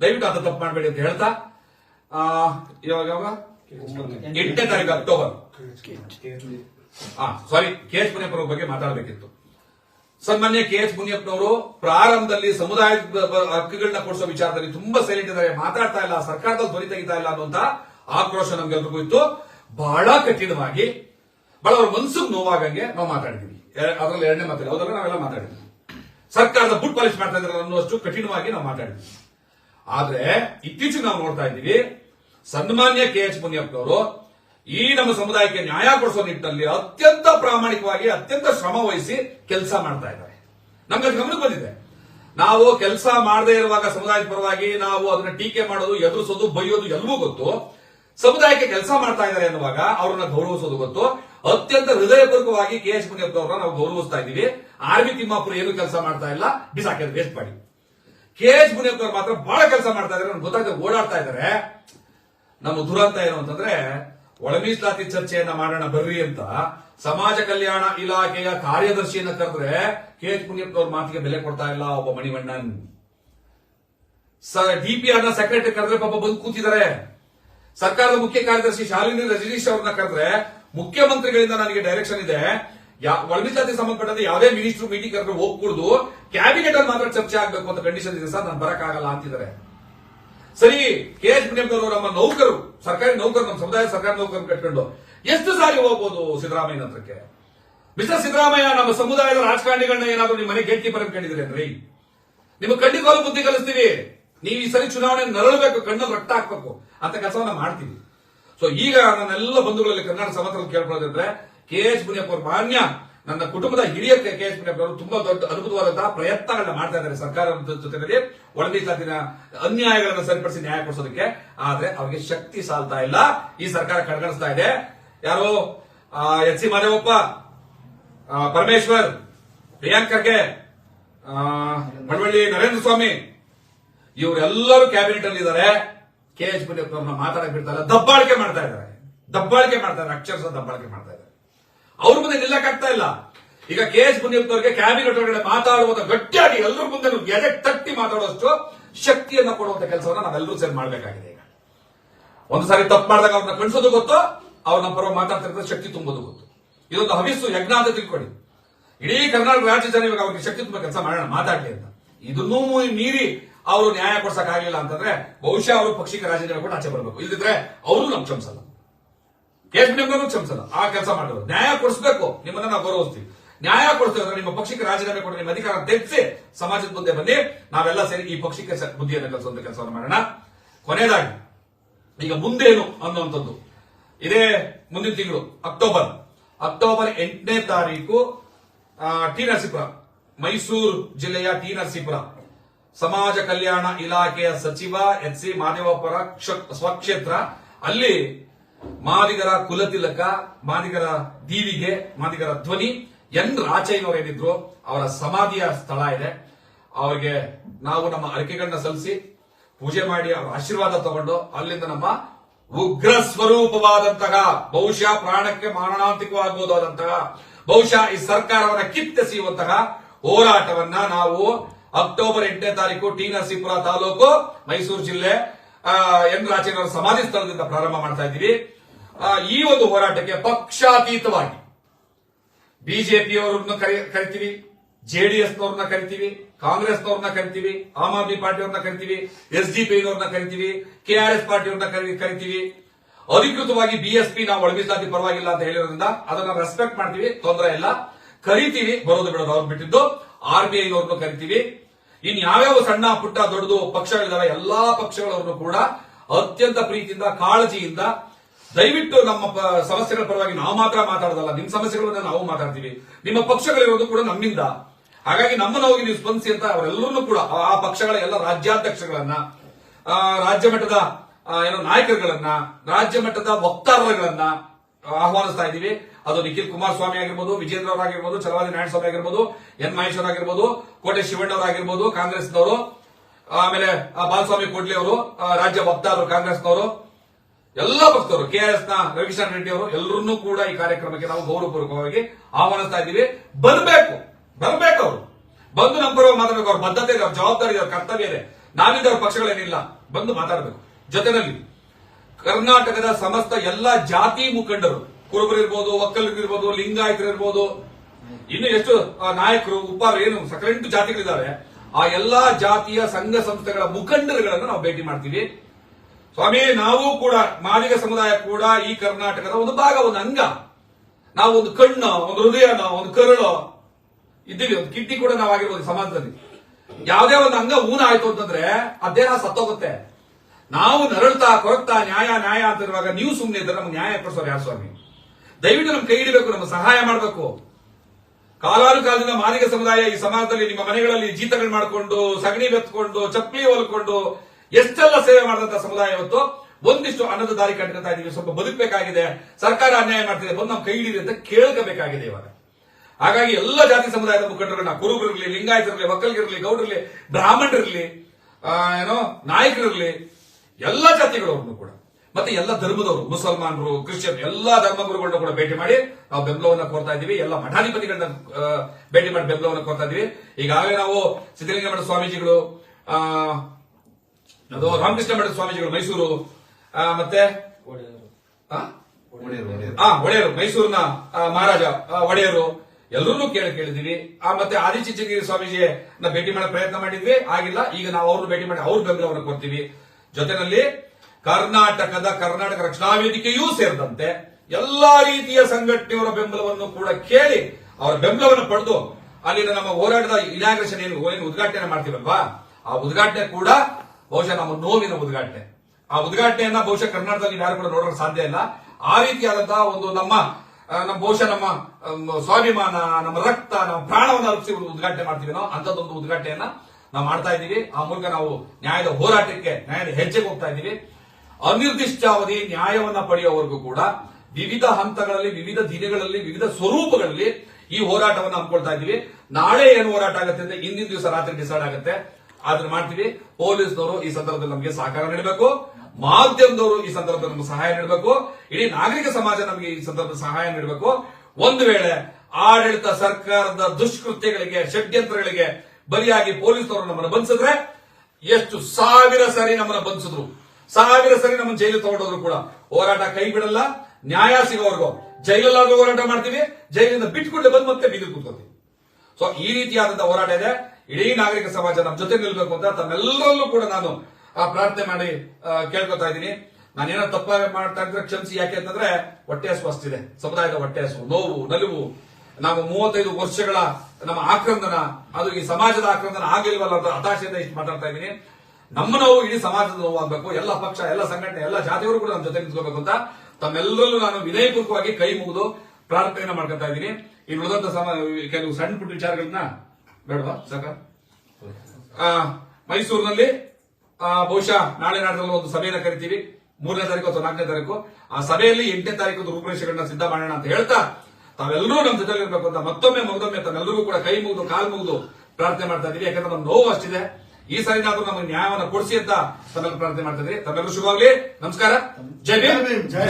ದಯವಿಟ್ಟು ಆತ ತಪ್ಪು ಮಾಡಬೇಡಿ ಅಂತ ಹೇಳ್ತಾ ಇವಾಗ ಎಂಟನೇ ತಾರೀಕು ಅಕ್ಟೋಬರ್. ಆ ಸಾರಿ ಕೆ ಎಸ್ ಮುನಿಯಪ್ಪನವ್ರ ಬಗ್ಗೆ ಮಾತಾಡಬೇಕಿತ್ತು. ಸನ್ಮಾನ್ಯ ಕೆ ಎಸ್ ಮುನಿಯಪ್ಪನವರು ಪ್ರಾರಂಭದಲ್ಲಿ ಸಮುದಾಯ ಹಕ್ಕುಗಳನ್ನ ಕೊಡಿಸೋ ವಿಚಾರದಲ್ಲಿ ತುಂಬಾ ಸೈಲೆಂಟ್ ಇದ್ದಾರೆ, ಮಾತಾಡ್ತಾ ಇಲ್ಲ ಸರ್ಕಾರದ ಧ್ವನಿ ತೆಗಿತಾ ಇಲ್ಲ ಅನ್ನುವಂತ ಆಕ್ರೋಶ ನಮ್ಗೆಲ್ರಿಗೂ ಇತ್ತು. ಬಹಳ ಕಠಿಣವಾಗಿ, ಬಹಳ ಅವ್ರ ಮನ್ಸಿಗೆ ನೋವಾಗಂಗೆ ನಾವು ಮಾತಾಡಿದ್ವಿ. ಅದರಲ್ಲಿ ಅದ್ರಲ್ಲಿ ಎರಡನೇ ಮಾತಾಡಿ ಹೌದಲ್ಲ ನಾವೆಲ್ಲ ಮಾತಾಡಿದ್ವಿ. ಸರ್ಕಾರದ ಬುಟ್ ಪಾಲಿಶ್ ಮಾಡ್ತಾ ಇದ್ದಾರೆ ಅನ್ನುವಷ್ಟು ಕಠಿಣವಾಗಿ ನಾವು ಮಾತಾಡಿದ್ವಿ. ಆದ್ರೆ, ಇತ್ತೀಚೆಗೆ ನಾವು ನೋಡ್ತಾ ಇದ್ದೀವಿ ಸನ್ಮಾನ್ಯ ಕೆ ಎಚ್ ಮುನಿಯಪ್ಪನವರು ಈ ನಮ್ಮ ಸಮುದಾಯಕ್ಕೆ ನ್ಯಾಯ ಕೊಡಿಸೋ ನಿಟ್ಟಿನಲ್ಲಿ ಅತ್ಯಂತ ಪ್ರಾಮಾಣಿಕವಾಗಿ, ಅತ್ಯಂತ ಶ್ರಮ ವಹಿಸಿ ಕೆಲಸ ಮಾಡ್ತಾ ಇದ್ದಾರೆ. ನಮ್ಗೆ ಗಮನಕ್ಕೆ ಬಂದಿದೆ. ನಾವು ಕೆಲಸ ಮಾಡದೇ ಇರುವಾಗ ಸಮುದಾಯದ ಪರವಾಗಿ ನಾವು ಅದನ್ನ ಟೀಕೆ ಮಾಡೋದು, ಎದುರಿಸೋದು, ಬೈಯೋದು ಎಲ್ಲವೂ ಗೊತ್ತು. ಸಮುದಾಯಕ್ಕೆ ಕೆಲಸ ಮಾಡ್ತಾ ಇದ್ದಾರೆ ಅನ್ನುವಾಗ ಅವ್ರನ್ನ ಗೌರವಿಸೋದು ಗೊತ್ತು. ಅತ್ಯಂತ ಹೃದಯಪೂರ್ವಕವಾಗಿ ಕೆ ಎಚ್ ಮುನಿಯಪ್ಪನವ್ರನ್ನ ನಾವು ಗೌರವಿಸ್ತಾ ಇದ್ದೀವಿ. ಆರ್ ಬಿ ತಿಮ್ಮಾಪುರ ಏನು ಕೆಲಸ ಮಾಡ್ತಾ ಇಲ್ಲ, ಬಿಸಾಕಿದ್ರೆ ವೇಸ್ಟ್ ಮಾಡಿ. ಕೆ ಎಚ್ ಮುನಿಯಪ್ಪನವ್ರು ಮಾತ್ರ ಬಹಳ ಕೆಲಸ ಮಾಡ್ತಾ ಇದ್ದಾರೆ ಗೊತ್ತಾಗ್ತದೆ ಓಡಾಡ್ತಾ ಇದ್ದಾರೆ. ನಮ್ಮ ದುರಂತ ಏನು ಅಂತಂದ್ರೆ ಒಳ ಮೀಸಲಾತಿ ಚರ್ಚೆಯನ್ನ ಮಾಡೋಣ ಬರ್ರಿ ಅಂತ ಸಮಾಜ ಕಲ್ಯಾಣ ಇಲಾಖೆಯ ಕಾರ್ಯದರ್ಶಿಯನ್ನ ಕರೆದ್ರೆ ಕೆ ಎಚ್ ಮುನಿಯಪ್ಪನವ್ರ ಮಾತಿಗೆ ಬೆಲೆ ಕೊಡ್ತಾ ಇಲ್ಲ ಒಬ್ಬ ಮಣಿವಣ್ಣನ್. ಡಿಪಿಆರ್ನ ಸೆಕ್ರೆಟರಿ ಕರೆದ್ರೆ ಪಾಪ ಬಂದು ಕೂತಿದ್ದಾರೆ ಸರ್ಕಾರದ ಮುಖ್ಯ ಕಾರ್ಯದರ್ಶಿ ಶಾಲಿನಿ ರಜನೀಶ್ ಅವ್ರನ್ನ ಕರೆದ್ರೆ ಮುಖ್ಯಮಂತ್ರಿಗಳಿಂದ ನನಗೆ ಡೈರೆಕ್ಷನ್ ಇದೆ. ಒಳಮೀಸಲಾತಿ ಒಳ ಮೀಸಲಾತಿ ಸಂಬಂಧಪಟ್ಟಂತೆ ಯಾವುದೇ ಮಿನಿಸ್ಟರ್ ಮೀಟಿಂಗ್ ಕರೆದ್ರೆ ಹೋಗ್ಕೂಡ್ದು ಕ್ಯಾಬಿನೆಟ್ ಅಲ್ಲಿ ಮಾತ್ರ ಚರ್ಚೆ ಆಗ್ಬೇಕು ಅಂತ ಕಂಡೀಷನ್ ಇದೆ ಸರ್, ನಾನು ಬರಕ್ಕಾಗಲ್ಲ ಅಂತಿದ್ದಾರೆ. ಸರಿ ಕೆ ಎಚ್ ಮುನಿಯಪ್ಪನವರು ನಮ್ಮ ನೌಕರು ಸರ್ಕಾರಿ ನೌಕರು ನಮ್ಮ ಸಮುದಾಯ ಸರ್ಕಾರಿ ನೌಕರನ್ನು ಕಟ್ಕೊಂಡು ಎಷ್ಟು ಸಾರಿ ಹೋಗ್ಬೋದು ಸಿದ್ದರಾಮಯ್ಯ ಹತ್ರಕ್ಕೆ ಮಿಸ್ಟರ್ ಸಿದ್ದರಾಮಯ್ಯ, ನಮ್ಮ ಸಮುದಾಯದ ರಾಜಕಾರಣಿಗಳನ್ನ ಏನಾದ್ರು ನಿಮ್ಮ ಮನೆ ಗೇಟ್ ಕೀಪರ್ ಕಂಡಿದ್ರೇನ್ರಿ ನಿಮ್ಮ ಕಣ್ಣಿಗೋಲು ಬುದ್ಧಿ ಕಲಿಸ್ತೀವಿ. ನೀವು ಈ ಸರಿ ಚುನಾವಣೆ ನರಳಬೇಕು, ಕಣ್ಣಲ್ಲಿ ರಕ್ತ ಹಾಕ್ಬೇಕು ಅಂತ ಕೆಲಸವನ್ನ ಮಾಡ್ತೀವಿ. ಸೊ ಈಗ ನನ್ನೆಲ್ಲ ಬಂಧುಗಳಲ್ಲಿ ಕನ್ನಡ ಸಮತ್ರ ಕೇಳ್ಕೊಳ್ಳೋದಿದ್ರೆ ಕೆ ಎಚ್ ಮುನಿಯಪ್ಪ ಅವರು ಮಾನ್ಯ ನನ್ನ ಕುಟುಂಬದ ಹಿರಿಯ ಕೆ ಎಸ್ ಅವರು ತುಂಬಾ ದೊಡ್ಡ ಅದ್ಭುತವಾದಂತಹ ಪ್ರಯತ್ನಗಳನ್ನ ಮಾಡ್ತಾ ಇದ್ದಾರೆ ಸರ್ಕಾರದ ಜೊತೆಯಲ್ಲಿ. ಒಳ ಮೀಸಲಾತಿನ ಅನ್ಯಾಯಗಳನ್ನು ಸರಿಪಡಿಸಿ ನ್ಯಾಯ ಕೊಡಿಸೋದಕ್ಕೆ. ಆದ್ರೆ ಅವರಿಗೆ ಶಕ್ತಿ ಸಾಲ್ತಾ ಇಲ್ಲ. ಈ ಸರ್ಕಾರ ಕಡೆಗಣಿಸ್ತಾ ಇದೆ. ಯಾರು? ಎಚ್ ಸಿ ಮಾದೇವಪ್ಪ ಪರಮೇಶ್ವರ್ ಪ್ರಿಯಾಂಕ್ ಖರ್ಗೆ ಮಳವಳ್ಳಿ ನರೇಂದ್ರ ಸ್ವಾಮಿ, ಇವರೆಲ್ಲರೂ ಕ್ಯಾಬಿನೆಟ್ ಅಲ್ಲಿ ಇದ್ದಾರೆ. ಕೆ ಎಚ್ ಮುನಿಯಪ್ಪನವ್ರನ್ನ ಮಾತಾಡಕ್ ಇಲ್ಲ. ದಬ್ಬಾಳಿಕೆ ಮಾಡ್ತಾ ಇದ್ದಾರೆ. ದಬ್ಬಾಳಿಕೆ ಮಾಡ್ತಾ ಇದ್ದಾರೆ. ಅಕ್ಷರಶಃ ದಬ್ಬಾಳಿಕೆ ಮಾಡ್ತಾ ಇದ್ದಾರೆ. ಅವ್ರ ಮುಂದೆ ನಿಲ್ಲಕ್ಕಾಗ್ತಾ ಇಲ್ಲ. ಈಗ ಕೆ ಎಚ್ ಮುನಿಯಪ್ಪನವರಿಗೆ ಕ್ಯಾಬಿನೆಟ್ ಒಳಗಡೆ ಮಾತಾಡುವಂತ ಗಟ್ಟಿಯಾಗಿ ಎಲ್ಲರ ಮುಂದೆ ಎದೆ ತಟ್ಟಿ ಮಾತಾಡುವಷ್ಟು ಶಕ್ತಿಯನ್ನ ಕೊಡುವಂತ ಕೆಲಸವನ್ನ ನಾವೆಲ್ಲರೂ ಸೇರಿ ಮಾಡಬೇಕಾಗಿದೆ ಈಗ. ಒಂದು ಸಾರಿ ತಪ್ಪು ಮಾಡಿದಾಗ ಅವ್ರನ್ನ ಕಣಿಸೋದು ಗೊತ್ತು, ಅವ್ರ ನಮ್ಮ ಪರವಾಗಿ ಮಾತಾಡ್ತಿರ್ತಾರೆ, ಶಕ್ತಿ ತುಂಬೋದು ಗೊತ್ತು. ಇದೊಂದು ಹವಿಸ್ಸು ಯಜ್ಞ ಅಂತ ತಿಳ್ಕೊಳ್ಳಿ. ಇಡೀ ಕರ್ನಾಟಕ ರಾಜ್ಯ ಜನ ಇವಾಗ ಅವ್ರಿಗೆ ಶಕ್ತಿ ತುಂಬ ಕೆಲಸ ಮಾಡೋಣ, ಮಾತಾಡ್ಲಿ ಅಂತ. ಇದನ್ನೂ ಮೀರಿ ಅವರು ನ್ಯಾಯ ಕೊಡ್ಸಕ್ ಆಗ್ಲಿಲ್ಲ ಅಂತಂದ್ರೆ ಬಹುಶಃ ಅವರು ಪಕ್ಷಿಕ ರಾಜೀನಾಮೆ ಕೂಡ ಆಚೆ ಬರಬೇಕು. ಇಲ್ಲದಿದ್ರೆ ಅವರು ನಮ್ ಕ್ಷಮಿಸಲ್ಲ. ಕೇಸ್ ನಿಮ್ಗೂ ಕ್ಷಮಿಸಲ್ಲ. ಆ ಕೆಲಸ ಮಾಡೋರು ನ್ಯಾಯ ಕೊಡಿಸ್ಬೇಕು. ನಿಮ್ಮನ್ನ ನಾವು ಗೌರವಿಸ್ತೀವಿ. ನ್ಯಾಯ ಕೊಡ್ತೇವೆ ಅಂದ್ರೆ ನಿಮ್ಮ ಪಕ್ಷಕ್ಕೆ ರಾಜೀನಾಮೆ ಕೊಡೋದು ನಿಮ್ಮ ಅಧಿಕಾರ ತೆಗೆಸಿ ಸಮಾಜದ ಮುಂದೆ ಬನ್ನಿ. ನಾವೆಲ್ಲ ಸೇರಿ ಈ ಪಕ್ಷಕ್ಕೆ ಬುದ್ಧಿಯನ್ನು ಕಲಿಸುವಂತ ಕೆಲಸವನ್ನು ಮಾಡೋಣ. ಕೊನೆಯದಾಗಿ, ಈಗ ಮುಂದೇನು ಅನ್ನುವಂಥದ್ದು. ಇದೇ ಮುಂದಿನ ತಿಂಗಳು, ಅಕ್ಟೋಬರ್. ಅಕ್ಟೋಬರ್ ಎಂಟನೇ ತಾರೀಕು ಟಿ ನರಸೀಪುರ, ಮೈಸೂರು ಜಿಲ್ಲೆಯ ಟಿ ನರಸೀಪುರ. ಸಮಾಜ ಕಲ್ಯಾಣ ಇಲಾಖೆಯ ಸಚಿವ ಎಚ್ ಸಿ ಮಾದೇವಪ್ಪರ ಕ್ಷ- ಸ್ವಕ್ಷೇತ್ರ. ಅಲ್ಲಿ ಮಾದಿಗರ ಕುಲತಿಲಕ, ಮಾದಿಗರ ದೀವಿಗೆ, ಮಾದಿಗರ ಧ್ವನಿ, ಎನ್ ರಾಚಯ್ಯನವರು ಏನಿದ್ರು, ಅವರ ಸಮಾಧಿಯ ಸ್ಥಳ ಇದೆ. ಅವರಿಗೆ ನಾವು ನಮ್ಮ ಅರಿಕೆಗಳನ್ನ ಸಲ್ಲಿಸಿ ಪೂಜೆ ಮಾಡಿ ಅವರ ಆಶೀರ್ವಾದ ತಗೊಂಡು ಅಲ್ಲಿಂದ ನಮ್ಮ ಉಗ್ರ ಸ್ವರೂಪವಾದಂತಹ, ಬಹುಶಃ ಪ್ರಾಣಕ್ಕೆ ಮಾರಣಾಂತಿಕವಾಗಬಹುದಾದಂತಹ ಬಹುಶಃ ಈ ಸರ್ಕಾರವನ್ನ ಕಿತ್ತೆಸೆಯುವಂತಹ ಹೋರಾಟವನ್ನ ನಾವು ಅಕ್ಟೋಬರ್ ಎಂಟನೇ ತಾರೀಕು ಟಿ ನರಸೀಪುರ ತಾಲೂಕು ಮೈಸೂರು ಜಿಲ್ಲೆ ಎನ್ ರಾಜೇಂದ್ರ ಸಮಾಧಿ ಸ್ಥಳದಿಂದ ಪ್ರಾರಂಭ ಮಾಡ್ತಾ ಇದ್ದೀವಿ. ಈ ಒಂದು ಹೋರಾಟಕ್ಕೆ ಪಕ್ಷಾತೀತವಾಗಿ ಬಿಜೆಪಿಯವರನ್ನ ಕರಿ, ಕರಿತೀವಿ ಜೆಡಿಎಸ್ ನವ್ರನ್ನ ಕರಿತೀವಿ, ಕಾಂಗ್ರೆಸ್ನವ್ರನ್ನ ಕರಿತೀವಿ, ಆಮ್ ಆದ್ಮಿ ಪಾರ್ಟಿಯವ್ರನ್ನ ಕರಿತೀವಿ, ಎಸ್ ಡಿ ಪಿ ನವ್ರನ್ನ ಕರಿತೀವಿ ಕೆಆರ್ಎಸ್ ಪಾರ್ಟಿಯವ್ರನ್ನ ಕರಿ, ಕರಿತೀವಿ. ಅಧಿಕೃತವಾಗಿ ಬಿಎಸ್ಪಿ ನಾವು ಒಳಗಿಸಲಾತಿ ಪರವಾಗಿಲ್ಲ ಅಂತ ಹೇಳಿರೋದ್ರಿಂದ ಅದನ್ನ ರೆಸ್ಪೆಕ್ಟ್ ಮಾಡ್ತೀವಿ, ತೊಂದರೆ ಇಲ್ಲ. ಕರಿತೀವಿ, ಬರೋದು ಬಿಡೋದು ಅವ್ರು ಬಿಟ್ಟಿದ್ದು. ಆರ್ ಬಿ ಐನವ್ರನ್ನು ಕರಿತೀವಿ. ಇನ್ ಯಾವ್ಯಾವ ಸಣ್ಣ, ಪುಟ್ಟ, ದೊಡ್ಡದು ಪಕ್ಷಗಳಿದಾವೆ, ಎಲ್ಲಾ ಪಕ್ಷಗಳವರು ಕೂಡ ಅತ್ಯಂತ ಪ್ರೀತಿಯಿಂದ, ಕಾಳಜಿಯಿಂದ ದಯವಿಟ್ಟು ನಮ್ಮ ಸಮಸ್ಯೆಗಳ ಪರವಾಗಿ ನಾವು ಮಾತ್ರ ಮಾತಾಡೋದಲ್ಲ ನಿಮ್ಮ ಸಮಸ್ಯೆಗಳನ್ನ ನಾವು ಮಾತಾಡ್ತೀವಿ. ನಿಮ್ಮ ಪಕ್ಷಗಳಿರೋದು ಕೂಡ ನಮ್ಮಿಂದ. ಹಾಗಾಗಿ ನಮ್ಮನ್ನ ಹೋಗಿ ನೀವು ಸ್ಪಂದಿಸಿ ಅಂತ ಅವರೆಲ್ಲರನ್ನೂ ಕೂಡ, ಆ- ಪಕ್ಷಗಳ ಎಲ್ಲ ರಾಜ್ಯಾಧ್ಯಕ್ಷಗಳನ್ನ ರಾಜ್ಯ ಮಟ್ಟದ ಏನೋ ನಾಯಕರುಗಳನ್ನ, ರಾಜ್ಯ ಮಟ್ಟದ ವಕ್ತಾರರುಗಳನ್ನ ಆಹ್ವಾನಿಸ್ತಾ ಇದ್ದೀವಿ ಅದು ನಿಖಿಲ್ ಕುಮಾರಸ್ವಾಮಿ ಆಗಿರ್ಬೋದು, ವಿಜೇಂದ್ರ ಅವರಾಗಿರ್ಬೋದು ಚಲವಾದಿ ನಾರಾಯಣ ಸ್ವಾಮಿ ಆಗಿರ್ಬೋದು, ಎನ್ ಮಹೇಶ್ವರ್ ಆಗಿರ್ಬೋದು, ಕೋಟೆ ಶಿವಣ್ಣ ಅವರಾಗಿರ್ಬೋದು ಕಾಂಗ್ರೆಸ್ನವರು, ಆಮೇಲೆ ಬಾಲಸ್ವಾಮಿ ಕೋಡ್ಲಿ ಅವರು ರಾಜ್ಯ ವಕ್ತಾರರು, ಕಾಂಗ್ರೆಸ್ನವರು, ಎಲ್ಲ ಭಕ್ತರು ಕೆ ಎಸ್ನ ರವಿಶಂಕರ್ ರೆಡ್ಡಿ ಅವರು ಎಲ್ಲರನ್ನೂ ಕೂಡ ಈ ಕಾರ್ಯಕ್ರಮಕ್ಕೆ ನಾವು ಗೌರವಪೂರ್ವಕವಾಗಿ ಆಹ್ವಾನಿಸ್ತಾ ಇದ್ದೀವಿ ಬರಬೇಕು ಬರಬೇಕು ಅವರು. ಬಂದು ನಮ್ಮ ಪರವಾಗಿ ಮಾತಾಡಬೇಕು, ಅವ್ರ ಬದ್ಧತೆ ಇದೆ ಜವಾಬ್ದಾರಿ ಇದೆ, ಅವ್ರ ಕರ್ತವ್ಯ ಇದೆ. ನಾವಿದ್ದ ಅವ್ರ ಪಕ್ಷಗಳೇನಿಲ್ಲ, ಬಂದು ಮಾತಾಡಬೇಕು. ಜೊತೆನಲ್ಲಿ ಕರ್ನಾಟಕದ ಸಮಸ್ತ ಎಲ್ಲ ಜಾತಿ ಮುಖಂಡರು ಕುರುಬರಿರ್ಬೋದು ಒಕ್ಕಲಿಗರಿರ್ಬೋದು ಲಿಂಗಾಯತರಿರ್ಬೋದು ಇನ್ನು ಎಷ್ಟು ನಾಯಕರು, ಉಪ್ಪಾರು, ಏನು, ಸಕಲೆಂಟು ಜಾತಿಗಳಿದ್ದಾವೆ ಆ ಎಲ್ಲಾ ಜಾತಿಯ ಸಂಘ ಸಂಸ್ಥೆಗಳ ಮುಖಂಡರುಗಳನ್ನು ನಾವು ಭೇಟಿ ಮಾಡ್ತೀವಿ. ಸ್ವಾಮಿ, ನಾವು ಕೂಡ, ಮಾದಿಗ ಸಮುದಾಯ ಕೂಡ ಈ ಕರ್ನಾಟಕದ ಒಂದು ಭಾಗ, ಒಂದು ಅಂಗ. ನಾವು ಒಂದು ಕಣ್ಣು, ಒಂದು ಹೃದಯನ, ಒಂದು ಕರುಳು, ಇದ್ದೀವಿ, ಒಂದು ಕಿಡ್ನಿ ಕೂಡ ನಾವಾಗಿರ್ಬೋದು ಸಮಾಜದಲ್ಲಿ. ಯಾವುದೇ ಒಂದು ಅಂಗ ಊನ ಆಯ್ತು ಅಂತಂದ್ರೆ ಆ ದೇಹ ಸತ್ತೋಗುತ್ತೆ. ನಾವು ನರಳ್ತಾ ಕೊರಗ್ತಾ ನ್ಯಾಯ ನ್ಯಾಯ ಅಂತ ಇರುವಾಗ ನೀವು ಸುಮ್ಮನೆ ಇದ್ರೆ ನಮ್ಗೆ ನ್ಯಾಯ ಕೊಡಿಸೋರು ಯಾರು ಸ್ವಾಮಿ? ದಯವಿಟ್ಟು ನಮ್ಮ ಕೈ ಹಿಡಿಬೇಕು, ನಮ್ಗೆ ಸಹಾಯ ಮಾಡಬೇಕು. ಕಾಲಾನು ಕಾಲದಿಂದ ಮಾದಿಗ ಸಮುದಾಯ ಈ ಸಮಾಜದಲ್ಲಿ ನಿಮ್ಮ ಮನೆಗಳಲ್ಲಿ ಜೀತಗಳು ಮಾಡಿಕೊಂಡು, ಸಗಣಿ ಬೆತ್ಕೊಂಡು, ಚಪ್ಪಲಿ ಹೊಲ್ಕೊಂಡು, ಎಷ್ಟೆಲ್ಲ ಸೇವೆ ಮಾಡಿದಂತ ಸಮುದಾಯ ಇವತ್ತು, ಒಂದಿಷ್ಟು ಅನ್ನದ ದಾರಿ ಕಟ್ಟಿರ್ತಾ ಇದೀವಿ. ಸ್ವಲ್ಪ ಬದುಕಬೇಕಾಗಿದೆ, ಸರ್ಕಾರ ಅನ್ಯಾಯ ಮಾಡ್ತಿದೆ, ಬಂದು ನಮ್ಮ ಕೈ ಹಿಡಿರಿ ಅಂತ ಕೇಳ್ಕೋಬೇಕಾಗಿದೆ ಇವಾಗ. ಹಾಗಾಗಿ ಎಲ್ಲ ಜಾತಿ ಸಮುದಾಯದ ಮುಖಂಡರನ್ನ ಕುರುಬರಿರ್ಲಿ ಲಿಂಗಾಯತರಲಿ ಒಕ್ಕಲಿಗಿರಲಿ ಗೌಡರಿರ್ಲಿ ಬ್ರಾಹ್ಮಣರಿರ್ಲಿ ಏನೋ ನಾಯಕರಿರ್ಲಿ ಎಲ್ಲ ಜಾತಿಗಳವ್ರನ್ನು ಕೂಡ. ಮತ್ತೆ ಎಲ್ಲ ಧರ್ಮದವರು, ಮುಸಲ್ಮಾನರು ಕ್ರಿಶ್ಚಿಯನ್ ಎಲ್ಲಾ ಧರ್ಮಗುರುಗಳನ್ನ ಕೂಡ ಭೇಟಿ ಮಾಡಿ ನಾವು ಬೆಂಬಲವನ್ನ ಕೋರ್ತಾ ಇದೀವಿ ಎಲ್ಲ ಮಠಾಧಿಪತಿಗಳನ್ನ ಭೇಟಿ ಮಾಡಿ ಬೆಂಬಲವನ್ನ ಕೋರ್ತಾ ಇದೀವಿ ಈಗಾಗಲೇ ನಾವು ಸಿದ್ದಲಿಂಗ ಮಠ ಸ್ವಾಮೀಜಿಗಳು ರಾಮಕೃಷ್ಣ ಮಠ ಸ್ವಾಮೀಜಿಗಳು, ಮೈಸೂರು ಮತ್ತೆ, ಆ? ಒಡೆಯರು, ಮೈಸೂರಿನ ಮಹಾರಾಜ ಒಡೆಯರು. ಎಲ್ಲರನ್ನೂ ಕೇಳಿ ಕೇಳಿದೀವಿ ಆ, ಮತ್ತೆ ಆದಿಚುಂಚನಗಿರಿ ಸ್ವಾಮೀಜಿ ಭೇಟಿ ಮಾಡೋ ಪ್ರಯತ್ನ ಮಾಡಿದ್ವಿ. ಆಗಿಲ್ಲ, ಈಗ ನಾವು ಅವ್ರನ್ನ ಭೇಟಿ ಮಾಡಿ ಅವ್ರ ಬೆಂಬಲವನ್ನು ಕೊಡ್ತೀವಿ. ಜೊತೆನಲ್ಲಿ ಕರ್ನಾಟಕದ ಕರ್ನಾಟಕ ರಕ್ಷಣಾ ವೇದಿಕೆಯೂ ಸೇರಿದಂತೆ ಎಲ್ಲಾ ರೀತಿಯ ಸಂಘಟನೆಯವರ ಬೆಂಬಲವನ್ನು ಕೂಡ ಕೇಳಿ ಅವರ ಬೆಂಬಲವನ್ನು ಪಡೆದು ಅಲ್ಲಿನ ನಮ್ಮ ಹೋರಾಟದ ಇನಾಗ್ರೇಷನ್ ಏನು ಏನು ಉದ್ಘಾಟನೆ ಮಾಡ್ತೀವಲ್ವಾ? ಆ ಉದ್ಘಾಟನೆ ಕೂಡ ಬಹುಶಃ ನಮ್ಮ ನೋವಿನ ಉದ್ಘಾಟನೆ. ಆ ಉದ್ಘಾಟನೆಯನ್ನ ಬಹುಶಃ ಕರ್ನಾಟಕದಲ್ಲಿ ಯಾರು ಕೂಡ ನೋಡೋಕೆ ಸಾಧ್ಯ ಇಲ್ಲ. ಆ ರೀತಿಯಾದಂತಹ ಒಂದು ನಮ್ಮ ನಮ್ಮ ಬಹುಶಃ ನಮ್ಮ ಸ್ವಾಭಿಮಾನ, ನಮ್ಮ ರಕ್ತ, ನಮ್ಮ ಪ್ರಾಣವನ್ನು ಅರ್ಪಿಸಿ ಉದ್ಘಾಟನೆ ಮಾಡ್ತೀವಿ ನಾವು. ಅಂತದೊಂದು ಉದ್ಘಾಟನೆಯನ್ನ ನಾವು ಮಾಡ್ತಾ ಇದ್ದೀವಿ. ಆ ಮೂಲಕ ನಾವು ನ್ಯಾಯದ ಹೋರಾಟಕ್ಕೆ, ನ್ಯಾಯದ ಹೆಜ್ಜೆಗೆ ಹೋಗ್ತಾ ಇದ್ದೀವಿ. ಅನಿರ್ದಿಷ್ಟಾವಧಿ ನ್ಯಾಯವನ್ನ ಪಡೆಯುವವರೆಗೂ ಕೂಡ ವಿವಿಧ ಹಂತಗಳಲ್ಲಿ, ವಿವಿಧ ದಿನಗಳಲ್ಲಿ, ವಿವಿಧ ಸ್ವರೂಪಗಳಲ್ಲಿ ಈ ಹೋರಾಟವನ್ನು ಹಮ್ಮಿಕೊಳ್ತಾ ಇದ್ದೀವಿ. ನಾಳೆ ಏನು ಹೋರಾಟ ಆಗುತ್ತೆ ಅಂದ್ರೆ ಇಂದಿನ ದಿವಸ ರಾತ್ರಿ ಡಿಸೈಡ್ ಆಗುತ್ತೆ. ಆದ್ರೆ ಮಾಡ್ತೀವಿ. ಪೊಲೀಸ್ನವರು ಈ ಸಂದರ್ಭದಲ್ಲಿ ನಮಗೆ ಸಹಕಾರ ನೀಡಬೇಕು. ಮಾಧ್ಯಮದವರು ಈ ಸಂದರ್ಭದಲ್ಲಿ ನಮಗೆ ಸಹಾಯ ನೀಡಬೇಕು. ಇಡೀ ನಾಗರಿಕ ಸಮಾಜ ನಮಗೆ ಈ ಸಂದರ್ಭದಲ್ಲಿ ಸಹಾಯ ನೀಡಬೇಕು. ಒಂದು ವೇಳೆ ಆಡಳಿತ ಸರ್ಕಾರದ ದುಷ್ಕೃತ್ಯಗಳಿಗೆ, ಷಡ್ಯಂತ್ರಗಳಿಗೆ ಬಲಿಯಾಗಿ ಪೊಲೀಸ್ನವರು ನಮ್ಮನ್ನು ಬಂಧಿಸಿದ್ರೆ ಎಷ್ಟು ಸಾವಿರ ಸಾರಿ ನಮ್ಮನ್ನ ಬಂಧಿಸಿದ್ರು ಸಾವಿರ ಸರಿ ನಮ್ಮ ಜೈಲು ತಗೊಂಡೋದ್ರು ಕೂಡ. ಹೋರಾಟ ಕೈ ಬಿಡಲ್ಲ. ನ್ಯಾಯ ಸಿಗೋವರೆಗೂ. ಜೈಲಲ್ಲಾದ್ರೂ ಹೋರಾಟ ಮಾಡ್ತೀವಿ. ಜೈಲಿಂದ ಬಿಟ್ಕೊಂಡೆ ಬಂದು ಮತ್ತೆ ಬೀದಿ ಕೂತ್ಕೋತೀವಿ ಸೊ ಈ ರೀತಿಯಾದಂತಹ ಹೋರಾಟ ಇದೆ. ಇಡೀ ನಾಗರಿಕ ಸಮಾಜ ನಮ್ಮ ಜೊತೆ ನಿಲ್ಬೇಕು ಅಂತ ತಮ್ಮೆಲ್ಲರಲ್ಲೂ ಕೂಡ ನಾನು, ಆ, ಪ್ರಾರ್ಥನೆ ಮಾಡಿ ಕೇಳ್ಕೊತಾ ಇದ್ದೀನಿ. ನಾನೇನೋ ತಪ್ಪ ಮಾಡ್ತಾ ಇದ್ರೆ ಕ್ಷಮಿಸಿ. ಯಾಕೆ ಅಂತಂದ್ರೆ ಹೊಟ್ಟೆ ಹಸು ಅಷ್ಟಿದೆ. ಸಮುದಾಯದ ಹೊಟ್ಟೆ ಹಸು, ನೋವು, ನಲಿವು. ನಾವು ಮೂವತ್ತೈದು ವರ್ಷಗಳ ನಮ್ಮ ಆಕ್ರಂದನ, ಅದು ಈ ಸಮಾಜದ ಆಕ್ರಂದನ ಆಗಿಲ್ವಲ್ಲ ಅಂತ ಹತಾಶೆಯಿಂದ ಇಷ್ಟು ಮಾತಾಡ್ತಾ ಇದ್ದೀನಿ. ನಮ್ಮ ನಾವು ಇಡೀ ಸಮಾಜದ ನೋವು ಆಗಬೇಕು. ಎಲ್ಲ ಪಕ್ಷ, ಎಲ್ಲ ಸಂಘಟನೆ, ಎಲ್ಲ ಜಾತಿಯವರು ಕೂಡ ನಮ್ಮ ಜೊತೆ ನಿಂತ್ಕೋಬೇಕು ಅಂತ ತಮ್ಮೆಲ್ಲರಲ್ಲೂ ನಾನು ವಿನಯಪೂರ್ವಕವಾಗಿ ಕೈ ಮುಗಿದು ಪ್ರಾರ್ಥನೆಯನ್ನ ಮಾಡ್ಕೊತಾ ಇದ್ದೀನಿ. ಈ ಉಳಿದಂತ ಕೆಲವು ಸಣ್ಣ ಪುಟ್ಟ ವಿಚಾರಗಳನ್ನ ಬೇಡವಾ, ಸಾಕ? ಮೈಸೂರಿನಲ್ಲಿ ಬಹುಶಃ ನಾಳೆ ನಾಡಿನಲ್ಲಿ ಒಂದು ಸಭೆಯನ್ನು ಕರಿತೀವಿ. ಮೂರನೇ ತಾರೀಕು ಅಥವಾ ನಾಲ್ಕನೇ ತಾರೀಕು. ಆ ಸಭೆಯಲ್ಲಿ ಎಂಟನೇ ತಾರೀಕು ರೂಪುರೇಷೆಗಳನ್ನ ಸಿದ್ಧ ಮಾಡೋಣ ಅಂತ ಹೇಳ್ತಾ ತಾವೆಲ್ಲರೂ ನಮ್ಮ ಜೊತೆ ಇರಬೇಕು ಅಂತ ಮತ್ತೊಮ್ಮೆ ಮಗದೊಮ್ಮೆ ತಮ್ಮೆಲ್ಲರಿಗೂ ಕೂಡ ಕೈ ಮುಗಿದು ಕಾಲು ಮುಗಿದು ಪ್ರಾರ್ಥನೆ ಮಾಡ್ತಾ ಇದ್ದೀವಿ. ಯಾಕಂದ್ರೆ ನಮ್ಮ ನೋವು ಅಷ್ಟಿದೆ. ಈ ಸರಿನಾದ್ರೂ ನಮಗೆ ನ್ಯಾಯವನ್ನು ಕೊಡಿಸಿ ಅಂತ ತಮ್ಮೆಲ್ಲ ಪ್ರಾರ್ಥನೆ ಮಾಡ್ತಾ ಇದ್ದೀವಿ. ತಮ್ಮೆಲ್ಲರೂ ಶುಭವಾಗಲಿ. ನಮಸ್ಕಾರ. ಜೈ ಭೀಮ್. ಜೈ